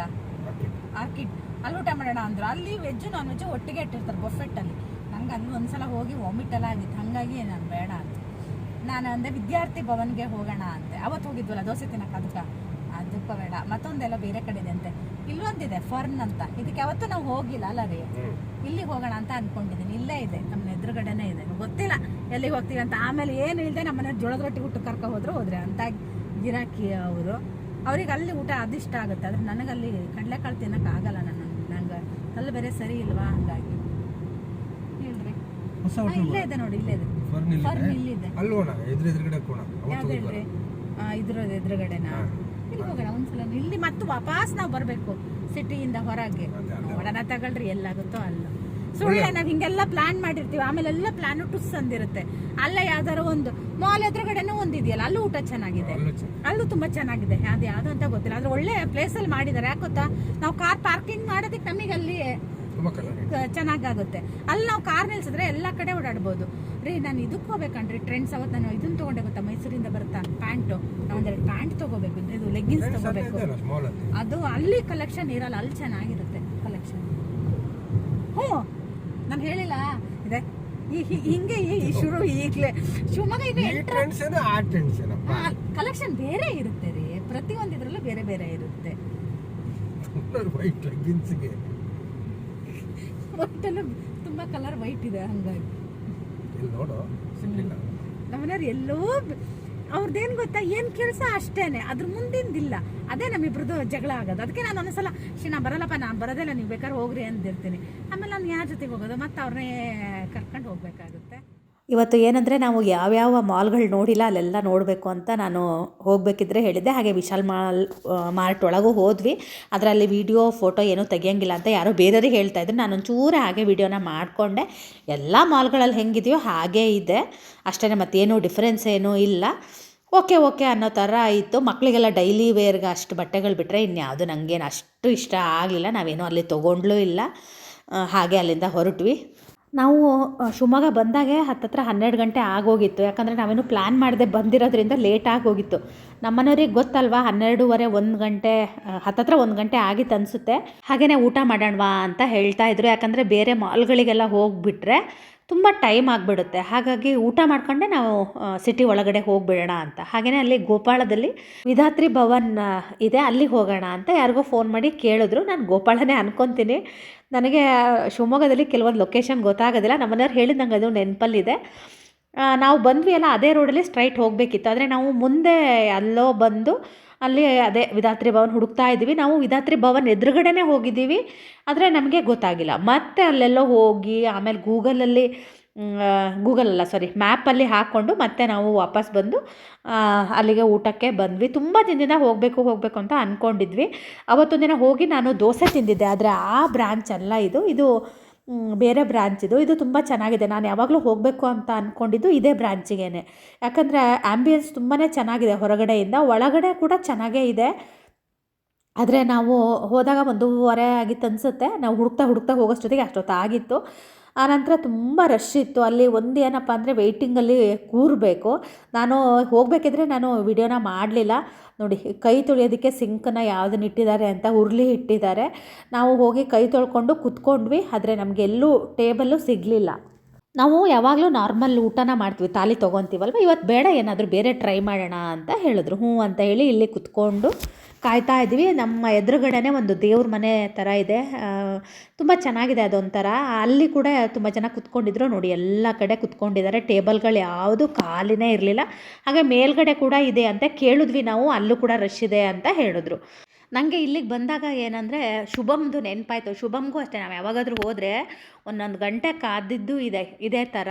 A: ಆರ್ಕಿಡ್. ಅಲ್ಲಿ ಊಟ ಮಾಡೋಣ ಅಂದ್ರೆ. ಅಲ್ಲಿ ವೆಜ್ ನಾನ್ ವೆಜ್ ಒಟ್ಟಿಗೆ ಇಟ್ಟಿರ್ತಾರೆ ಬೊಫೆಟ್ಟಲ್ಲಿ. ನಂಗೆ ಅಲ್ಲಿ ಒಂದ್ಸಲ ಹೋಗಿ ವಾಮಿಟ್ ಎಲ್ಲ ಆಗಿತ್ತು. ಹಂಗಾಗಿ ನಾನು ಬೇಡ ಅಂತ. ನಾನು ಅಂದೆ ವಿದ್ಯಾರ್ಥಿ ಭವನ್ಗೆ ಹೋಗೋಣ ಅಂತೆ ಅವತ್ತು ಹೋಗಿದ್ವಲ್ಲ ದೋಸೆ ತಿನ್ನಕ್ಕೆ ಅದಕ್ಕೆ. ಅದಕ್ಕೆ ಬೇಡ. ಮತ್ತೊಂದೆಲ್ಲ ಬೇರೆ ಕಡೆ ಇದೆ ಅಂತೆ. ಇಲ್ಲೊಂದಿದೆ ಫರ್ನ್ ಅಂತ. ಇದಕ್ಕೆ ಯಾವತ್ತೂ ನಾವು ಹೋಗಿಲ್ಲ ಅಲ್ಲ ರೀ. ಇಲ್ಲಿ ಹೋಗೋಣ ಅಂತ ಅನ್ಕೊಂಡಿದ್ದೀನಿ ಇಲ್ಲೇ ಇದೆ ನಮ್ಮ ಎದುರುಗಡೆನೇ ಇದೆ. ಗೊತ್ತಿಲ್ಲ ಎಲ್ಲಿಗೆ ಹೋಗ್ತೀವಿ ಅಂತ. ಆಮೇಲೆ ಏನು ಇಲ್ಲದೆ ನಮ್ಮ ಮನೆ ಜೋಳದ ರೊಟ್ಟಿ ಊಟ ಕರ್ಕೊ ಹೋದ್ರು ಹೋದ್ರೆ ಅಂತ ಗಿರಾಕಿ ಅವರು. ಅವ್ರಿಗೆ ಅಲ್ಲಿ ಊಟ ಅದಿಷ್ಟ ಆಗುತ್ತೆ. ಆದ್ರೆ ನನಗಲ್ಲಿ ಕಡಲೆಕಾಳು ತಿನ್ನಕ್ಕೆ ಆಗಲ್ಲ ನನ್ನ ನಂಗೆ ಅಲ್ಲಿ ಬೇರೆ ಸರಿ ಇಲ್ವಾ ಹಂಗಾಗಿ. ಹೇಳ್ರಿ
B: ಹೊಸ ಹೋಟೆಲ್
A: ಇಲ್ಲೇ ಇದೆ ನೋಡಿ ಇಲ್ಲೇ ಇದೆ.
B: ಫರ್ನ್
A: ಫರ್ನ್
B: ಇಲ್ಲಿದೆ.
A: ಇಲ್ಲಿದೆ
B: ಅಲ್ಲಿ ಎದುರು ಎದುರುಗಡೆ ಅವತ್ತು
A: ಯಾವ್ದು ಹೇಳ್ರಿ? ಆ, ಇದ್ರ ಎದುರುಗಡೆನಾ?
B: ಹಾ.
A: ಇಲ್ಲಿ ಹೋಗೋಣ ಒಂದ್ಸಲ ಇಲ್ಲಿ ಮತ್ತೆ ವಾಪಸ್ ನಾವು ಬರಬೇಕು ಸಿಟಿಯಿಂದ ಹೊರಗೆ.
B: ಅದೇ, ಅದೇ.
A: ನೋಡೋಣ ತಗೊಳ್ರಿ ಎಲ್ಲಾಗುತ್ತೋ ಅಲ್ಲ. ಸುಳ್ಳೆ ನಾವ್ ಹಿಂಗೆಲ್ಲ ಪ್ಲಾನ್ ಮಾಡಿರ್ತೀವಿ. ಆಮೇಲೆ ಎಲ್ಲ ಪ್ಲಾನ್ ಟುಸ್ ಅಂದಿರುತ್ತೆ. ಅಲ್ಲ ಯಾವ್ದಾರ ಒಂದು ಮಾಲ್ ಎದುರುಗಡೆನೂ ಒಂದಿದೆಯಲ್ಲ ಅಲ್ಲೂ ಊಟ ಚೆನ್ನಾಗಿದೆ.
B: ಅಲ್ಲೂ.
A: ತುಂಬಾ ಚೆನ್ನಾಗಿದೆ. ಅದು ಯಾವ್ದು ಅಂತ ಗೊತ್ತಿಲ್ಲ. ಆದ್ರೆ ಒಳ್ಳೆ ಪ್ಲೇಸ್ ಅಲ್ಲಿ ಮಾಡಿದ್ದಾರೆ ಯಾಕೆ ಗೊತ್ತಾ? ನಾವು ಕಾರ್ ಪಾರ್ಕಿಂಗ್ ಮಾಡೋದಕ್ಕೆ ನಮಗೆ ಅಲ್ಲಿ ಚೆನ್ನಾಗಾಗುತ್ತೆ. ಅಲ್ಲಿ ನಾವು ಕಾರ್ ನಿಲ್ಸಿದ್ರೆ ಎಲ್ಲ ಕಡೆ ಓಡಾಡ್ಬೋದು. ರೀ ನಾನು ಇದಕ್ಕೆ ಹೋಗ್ಬೇಕಂದ್ರೆ ಟ್ರೆಂಡ್ಸ್ ಅವತ್ತು ನಾನು ಇದನ್ನ ತಗೊಂಡೆ ಗೊತ್ತಾ? ಮೈಸೂರಿಂದ ಬರುತ್ತಾ? ಪ್ಯಾಂಟು ನಾವು ಒಂದೆರಡು ಪ್ಯಾಂಟ್ ತಗೋಬೇಕು. ಇದು ಲೆಗ್ಗಿನ್ಸ್ ತಗೋಬೇಕು. ಅದು ಅಲ್ಲಿ ಕಲೆಕ್ಷನ್ ಇರಲ್ಲ. ಅಲ್ಲಿ ಚೆನ್ನಾಗಿರುತ್ತೆ ಕಲೆಕ್ಷನ್ ಹ್ಞೂ ನಾನು ಹೇಳಿಲ್ಲ. ಇದೆ. ಹಿಂಗೆ ಈ ಶುರು ಈಗಲೇ. ಶಿವಮೊಗ್ಗ ಕಲೆಕ್ಷನ್ ಬೇರೆ ಇರುತ್ತೆ ರೀ. ಪ್ರತಿಯೊಂದಿದ್ರಲ್ಲೂ ಬೇರೆ ಬೇರೆ ಇರುತ್ತೆ.
B: ವೈಟ್ ಲೆಗ್ಗಿನ್ಸ್ಗೆ
A: ಒಟ್ಟಲ್ಲೂ ತುಂಬಾ ಕಲರ್ ವೈಟ್ ಇದೆ ಹಂಗಾಗಿ.
B: ನೋಡು ಸಿಗ್ಲಿಲ್ಲ
A: ನಮ್ಮನೆಯವ್ರು ಎಲ್ಲೋ ಅವ್ರದ್ದೇನು ಗೊತ್ತಾ? ಏನು ಕೆಲಸ ಅಷ್ಟೇನೆ. ಅದ್ರ ಮುಂದಿಂದಿಲ್ಲ. ಅದೇ ನಮ್ಮಿಬ್ರದ್ದು ಜಗಳ ಆಗೋದು. ಅದಕ್ಕೆ ನಾನು ಒಂದ್ಸಲ ಶಿ ನಾನು ಬರಲ್ಲಪ್ಪ, ನಾನು ಬರೋದಿಲ್ಲ ನೀವು ಬೇಕಾದ್ರೆ ಹೋಗ್ರಿ ಅಂದಿರ್ತೀನಿ ಆಮೇಲೆ ನಾನು ಯಾರ ಜೊತೆಗೆ ಹೋಗೋದು? ಮತ್ತೆ ಅವ್ರನ್ನೇ ಕರ್ಕೊಂಡು ಹೋಗ್ಬೇಕಾಗುತ್ತೆ.
C: ಇವತ್ತು ಏನಂದರೆ ನಾವು ಯಾವ್ಯಾವ ಮಾಲ್ಗಳು ನೋಡಿಲ್ಲ ಅಲ್ಲೆಲ್ಲ ನೋಡಬೇಕು ಅಂತ ನಾನು ಹೋಗಬೇಕಿದ್ರೆ ಹೇಳಿದ್ದೆ. ಹಾಗೆ ವಿಶಾಲ್ ಮಾಲ್ ಮಾರ್ಟ್ ಒಳಗೂ ಹೋದ್ವಿ. ಅದರಲ್ಲಿ ವಿಡಿಯೋ, ಫೋಟೋ ಏನೂ ತೆಗಿಯಂಗಿಲ್ಲ ಅಂತ ಯಾರೋ ಬೇರೆಯವ್ರಿಗೆ ಹೇಳ್ತಾ ಇದ್ರು. ನಾನು ಒಂಚೂರು ಹಾಗೆ ವೀಡಿಯೋನ ಮಾಡಿಕೊಂಡೆ. ಎಲ್ಲ ಮಾಲ್ಗಳಲ್ಲಿ ಹೆಂಗಿದೆಯೋ ಹಾಗೇ ಇದೆ. ಅಷ್ಟೇ ಮತ್ತೇನು ಡಿಫ್ರೆನ್ಸ್ ಏನೂ ಇಲ್ಲ. ಓಕೆ ಓಕೆ ಅನ್ನೋ ಥರ ಇತ್ತು. ಮಕ್ಕಳಿಗೆಲ್ಲ ಡೈಲಿ ವೇರ್ಗೆ ಅಷ್ಟು ಬಟ್ಟೆಗಳು ಬಿಟ್ಟರೆ ಇನ್ಯಾವುದು ನನಗೇನು ಅಷ್ಟು ಇಷ್ಟ ಆಗಲಿಲ್ಲ. ನಾವೇನೂ ಅಲ್ಲಿ ತೊಗೊಂಡ್ಲೂ ಇಲ್ಲ. ಹಾಗೆ ಅಲ್ಲಿಂದ ಹೊರಟ್ವಿ. ನಾವು ಶಿವಮೊಗ್ಗ ಬಂದಾಗೆ ಹತ್ತತ್ರ ಹನ್ನೆರಡು ಗಂಟೆ ಆಗೋಗಿತ್ತು. ಯಾಕಂದರೆ ನಾವೇನು ಪ್ಲ್ಯಾನ್ ಮಾಡದೆ ಬಂದಿರೋದ್ರಿಂದ ಲೇಟ್ ಆಗೋಗಿತ್ತು. ನಮ್ಮನೆಯವ್ರಿಗೆ ಗೊತ್ತಲ್ವಾ, ಹನ್ನೆರಡೂವರೆ ಒಂದು ಗಂಟೆ ಹತ್ತತ್ರ ಒಂದು ಗಂಟೆ ಆಗಿತ್ತು ಅನಿಸುತ್ತೆ. ಹಾಗೆಯೇ ಊಟ ಮಾಡೋಣವಾ ಅಂತ ಹೇಳ್ತಾ ಇದ್ರು. ಯಾಕಂದರೆ ಬೇರೆ ಮಾಲ್ಗಳಿಗೆಲ್ಲ ಹೋಗಿಬಿಟ್ರೆ ತುಂಬ ಟೈಮ್ ಆಗಿಬಿಡುತ್ತೆ. ಹಾಗಾಗಿ ಊಟ ಮಾಡ್ಕೊಂಡೆ ನಾವು ಸಿಟಿ ಒಳಗಡೆ ಹೋಗಿಬಿಡೋಣ ಅಂತ. ಹಾಗೆಯೇ ಅಲ್ಲಿ ಗೋಪಾಳದಲ್ಲಿ ವಿಧಾತ್ರಿ ಭವನ್ ಇದೆ ಅಲ್ಲಿ ಹೋಗೋಣ ಅಂತ ಯಾರಿಗೋ ಫೋನ್ ಮಾಡಿ ಕೇಳಿದ್ರು. ನಾನು ಗೋಪಾಳನೇ ಅನ್ಕೊತೀನಿ. ನನಗೆ ಶಿವಮೊಗ್ಗದಲ್ಲಿ ಕೆಲವೊಂದು ಲೊಕೇಶನ್ ಗೊತ್ತಾಗೋದಿಲ್ಲ. ನಮ್ಮನೆಯವ್ರು ಹೇಳಿದ ನಂಗೆ ಅದು ನೆನಪಲ್ಲಿದೆ. ನಾವು ಬಂದ್ವಿ ಅಲ್ಲ, ಅದೇ ರೋಡಲ್ಲಿ ಸ್ಟ್ರೈಟ್ ಹೋಗಬೇಕಿತ್ತು. ಆದರೆ ನಾವು ಮುಂದೆ ಅಲ್ಲೋ ಬಂದು ಅಲ್ಲಿ ಅದೇ ವಿಧಾತ್ರಿ ಭವನ್ ಹುಡುಕ್ತಾ ಇದ್ದೀವಿ. ನಾವು ವಿಧಾತ್ರಿ ಭವನ್ ಎದುರುಗಡೆನೇ ಹೋಗಿದ್ದೀವಿ. ಆದರೆ ನಮಗೆ ಗೊತ್ತಾಗಿಲ್ಲ. ಮತ್ತೆ ಅಲ್ಲೆಲ್ಲೋ ಹೋಗಿ ಆಮೇಲೆ ಗೂಗಲಲ್ಲಿ ಗೂಗಲ್ ಅಲ್ಲ ಸಾರಿ ಮ್ಯಾಪಲ್ಲಿ ಹಾಕ್ಕೊಂಡು ಮತ್ತೆ ನಾವು ವಾಪಸ್ ಬಂದು ಅಲ್ಲಿಗೆ ಊಟಕ್ಕೆ ಬಂದ್ವಿ. ತುಂಬ ದಿನದಿಂದ ಹೋಗಬೇಕು ಹೋಗಬೇಕು ಅಂತ ಅಂದ್ಕೊಂಡಿದ್ವಿ ಅವತ್ತೊಂದಿನ ದಿನ ಹೋಗಿ ನಾನು ದೋಸೆ ತಿಂದಿದ್ದೆ. ಆದರೆ ಆ ಬ್ರ್ಯಾಂಚ್ ಅಲ್ಲ ಇದು. ಇದು ಬೇರೆ ಬ್ರ್ಯಾಂಚಿದು ಇದು. ತುಂಬ ಚೆನ್ನಾಗಿದೆ. ನಾನು ಯಾವಾಗಲೂ ಹೋಗಬೇಕು ಅಂತ ಅಂದ್ಕೊಂಡಿದ್ದು ಇದೇ ಬ್ರ್ಯಾಂಚಿಗೆ ಯಾಕಂದರೆ ಆ್ಯಂಬಿಯನ್ಸ್ ತುಂಬಾ ಚೆನ್ನಾಗಿದೆ ಹೊರಗಡೆಯಿಂದ. ಒಳಗಡೆ ಕೂಡ ಚೆನ್ನಾಗೇ ಇದೆ. ಆದರೆ ನಾವು ಹೋದಾಗ ಒಂದೂವರೆ ಆಗಿತ್ತು ಅನಿಸುತ್ತೆ. ನಾವು ಹುಡುಕ್ತಾ ಹುಡುಕ್ತಾ ಹೋಗೋಷ್ಟೊತ್ತಿಗೆ ಅಷ್ಟೊತ್ತಾಗಿತ್ತು. ಆನಂತರ ತುಂಬ ರಶ್ ಇತ್ತು. ಅಲ್ಲಿ ಒಂದು ಏನಪ್ಪ ಅಂದರೆ ವೆಯ್ಟಿಂಗಲ್ಲಿ ಕೂರಬೇಕು. ನಾನು ಹೋಗಬೇಕಿದ್ರೆ ನಾನು ವಿಡಿಯೋನ ಮಾಡಲಿಲ್ಲ. ನೋಡಿ, ಕೈ ತೊಳೆಯೋದಕ್ಕೆ ಸಿಂಕನ್ನು ಯಾವುದನ್ನು ಇಟ್ಟಿದ್ದಾರೆ ಅಂತ ಉರುಳಿ ಇಟ್ಟಿದ್ದಾರೆ. ನಾವು ಹೋಗಿ ಕೈ ತೊಳ್ಕೊಂಡು ಕುತ್ಕೊಂಡ್ವಿ. ಆದರೆ ನಮಗೆಲ್ಲೂ ಟೇಬಲ್ಲು ಸಿಗಲಿಲ್ಲ. ನಾವು ಯಾವಾಗಲೂ ನಾರ್ಮಲ್ ಊಟನ ಮಾಡ್ತೀವಿ. ತಾಲಿ ತೊಗೊತೀವಲ್ವ? ಇವತ್ತು ಬೇಡ ಏನಾದರೂ ಬೇರೆ ಟ್ರೈ ಮಾಡೋಣ ಅಂತ ಹೇಳಿದ್ರು. ಹ್ಞೂ ಅಂತ ಹೇಳಿ ಇಲ್ಲಿ ಕುತ್ಕೊಂಡು ಕಾಯ್ತಾ ಇದ್ವಿ ನಮ್ಮ ಎದುರುಗಡೆನೇ ಒಂದು ದೇವ್ರ ಮನೆ ಥರ ಇದೆ. ತುಂಬ ಚೆನ್ನಾಗಿದೆ ಅದೊಂಥರ. ಅಲ್ಲಿ ಕೂಡ ತುಂಬ ಜನ ಕುತ್ಕೊಂಡಿದ್ರು. ನೋಡಿ, ಎಲ್ಲ ಕಡೆ ಕುತ್ಕೊಂಡಿದ್ದಾರೆ. ಟೇಬಲ್ಗಳು ಯಾವುದು ಖಾಲಿನೇ ಇರಲಿಲ್ಲ. ಹಾಗೆ ಮೇಲ್ಗಡೆ ಕೂಡ ಇದೆ ಅಂತ ಕೇಳಿದ್ವಿ ನಾವು. ಅಲ್ಲೂ ಕೂಡ ರಶ್ ಇದೆ ಅಂತ ಹೇಳಿದ್ರು. ನನಗೆ ಇಲ್ಲಿಗೆ ಬಂದಾಗ ಏನಂದರೆ, ಶುಭಮ್ದು ನೆನಪಾಯ್ತು. ಶುಭಮ್ಗೂ ಅಷ್ಟೇ. ನಾವು ಯಾವಾಗಾದರೂ ಹೋದರೆ ಒಂದೊಂದು ಗಂಟೆ ಕಾದಿದ್ದು ಇದೆ, ಇದೇ ಥರ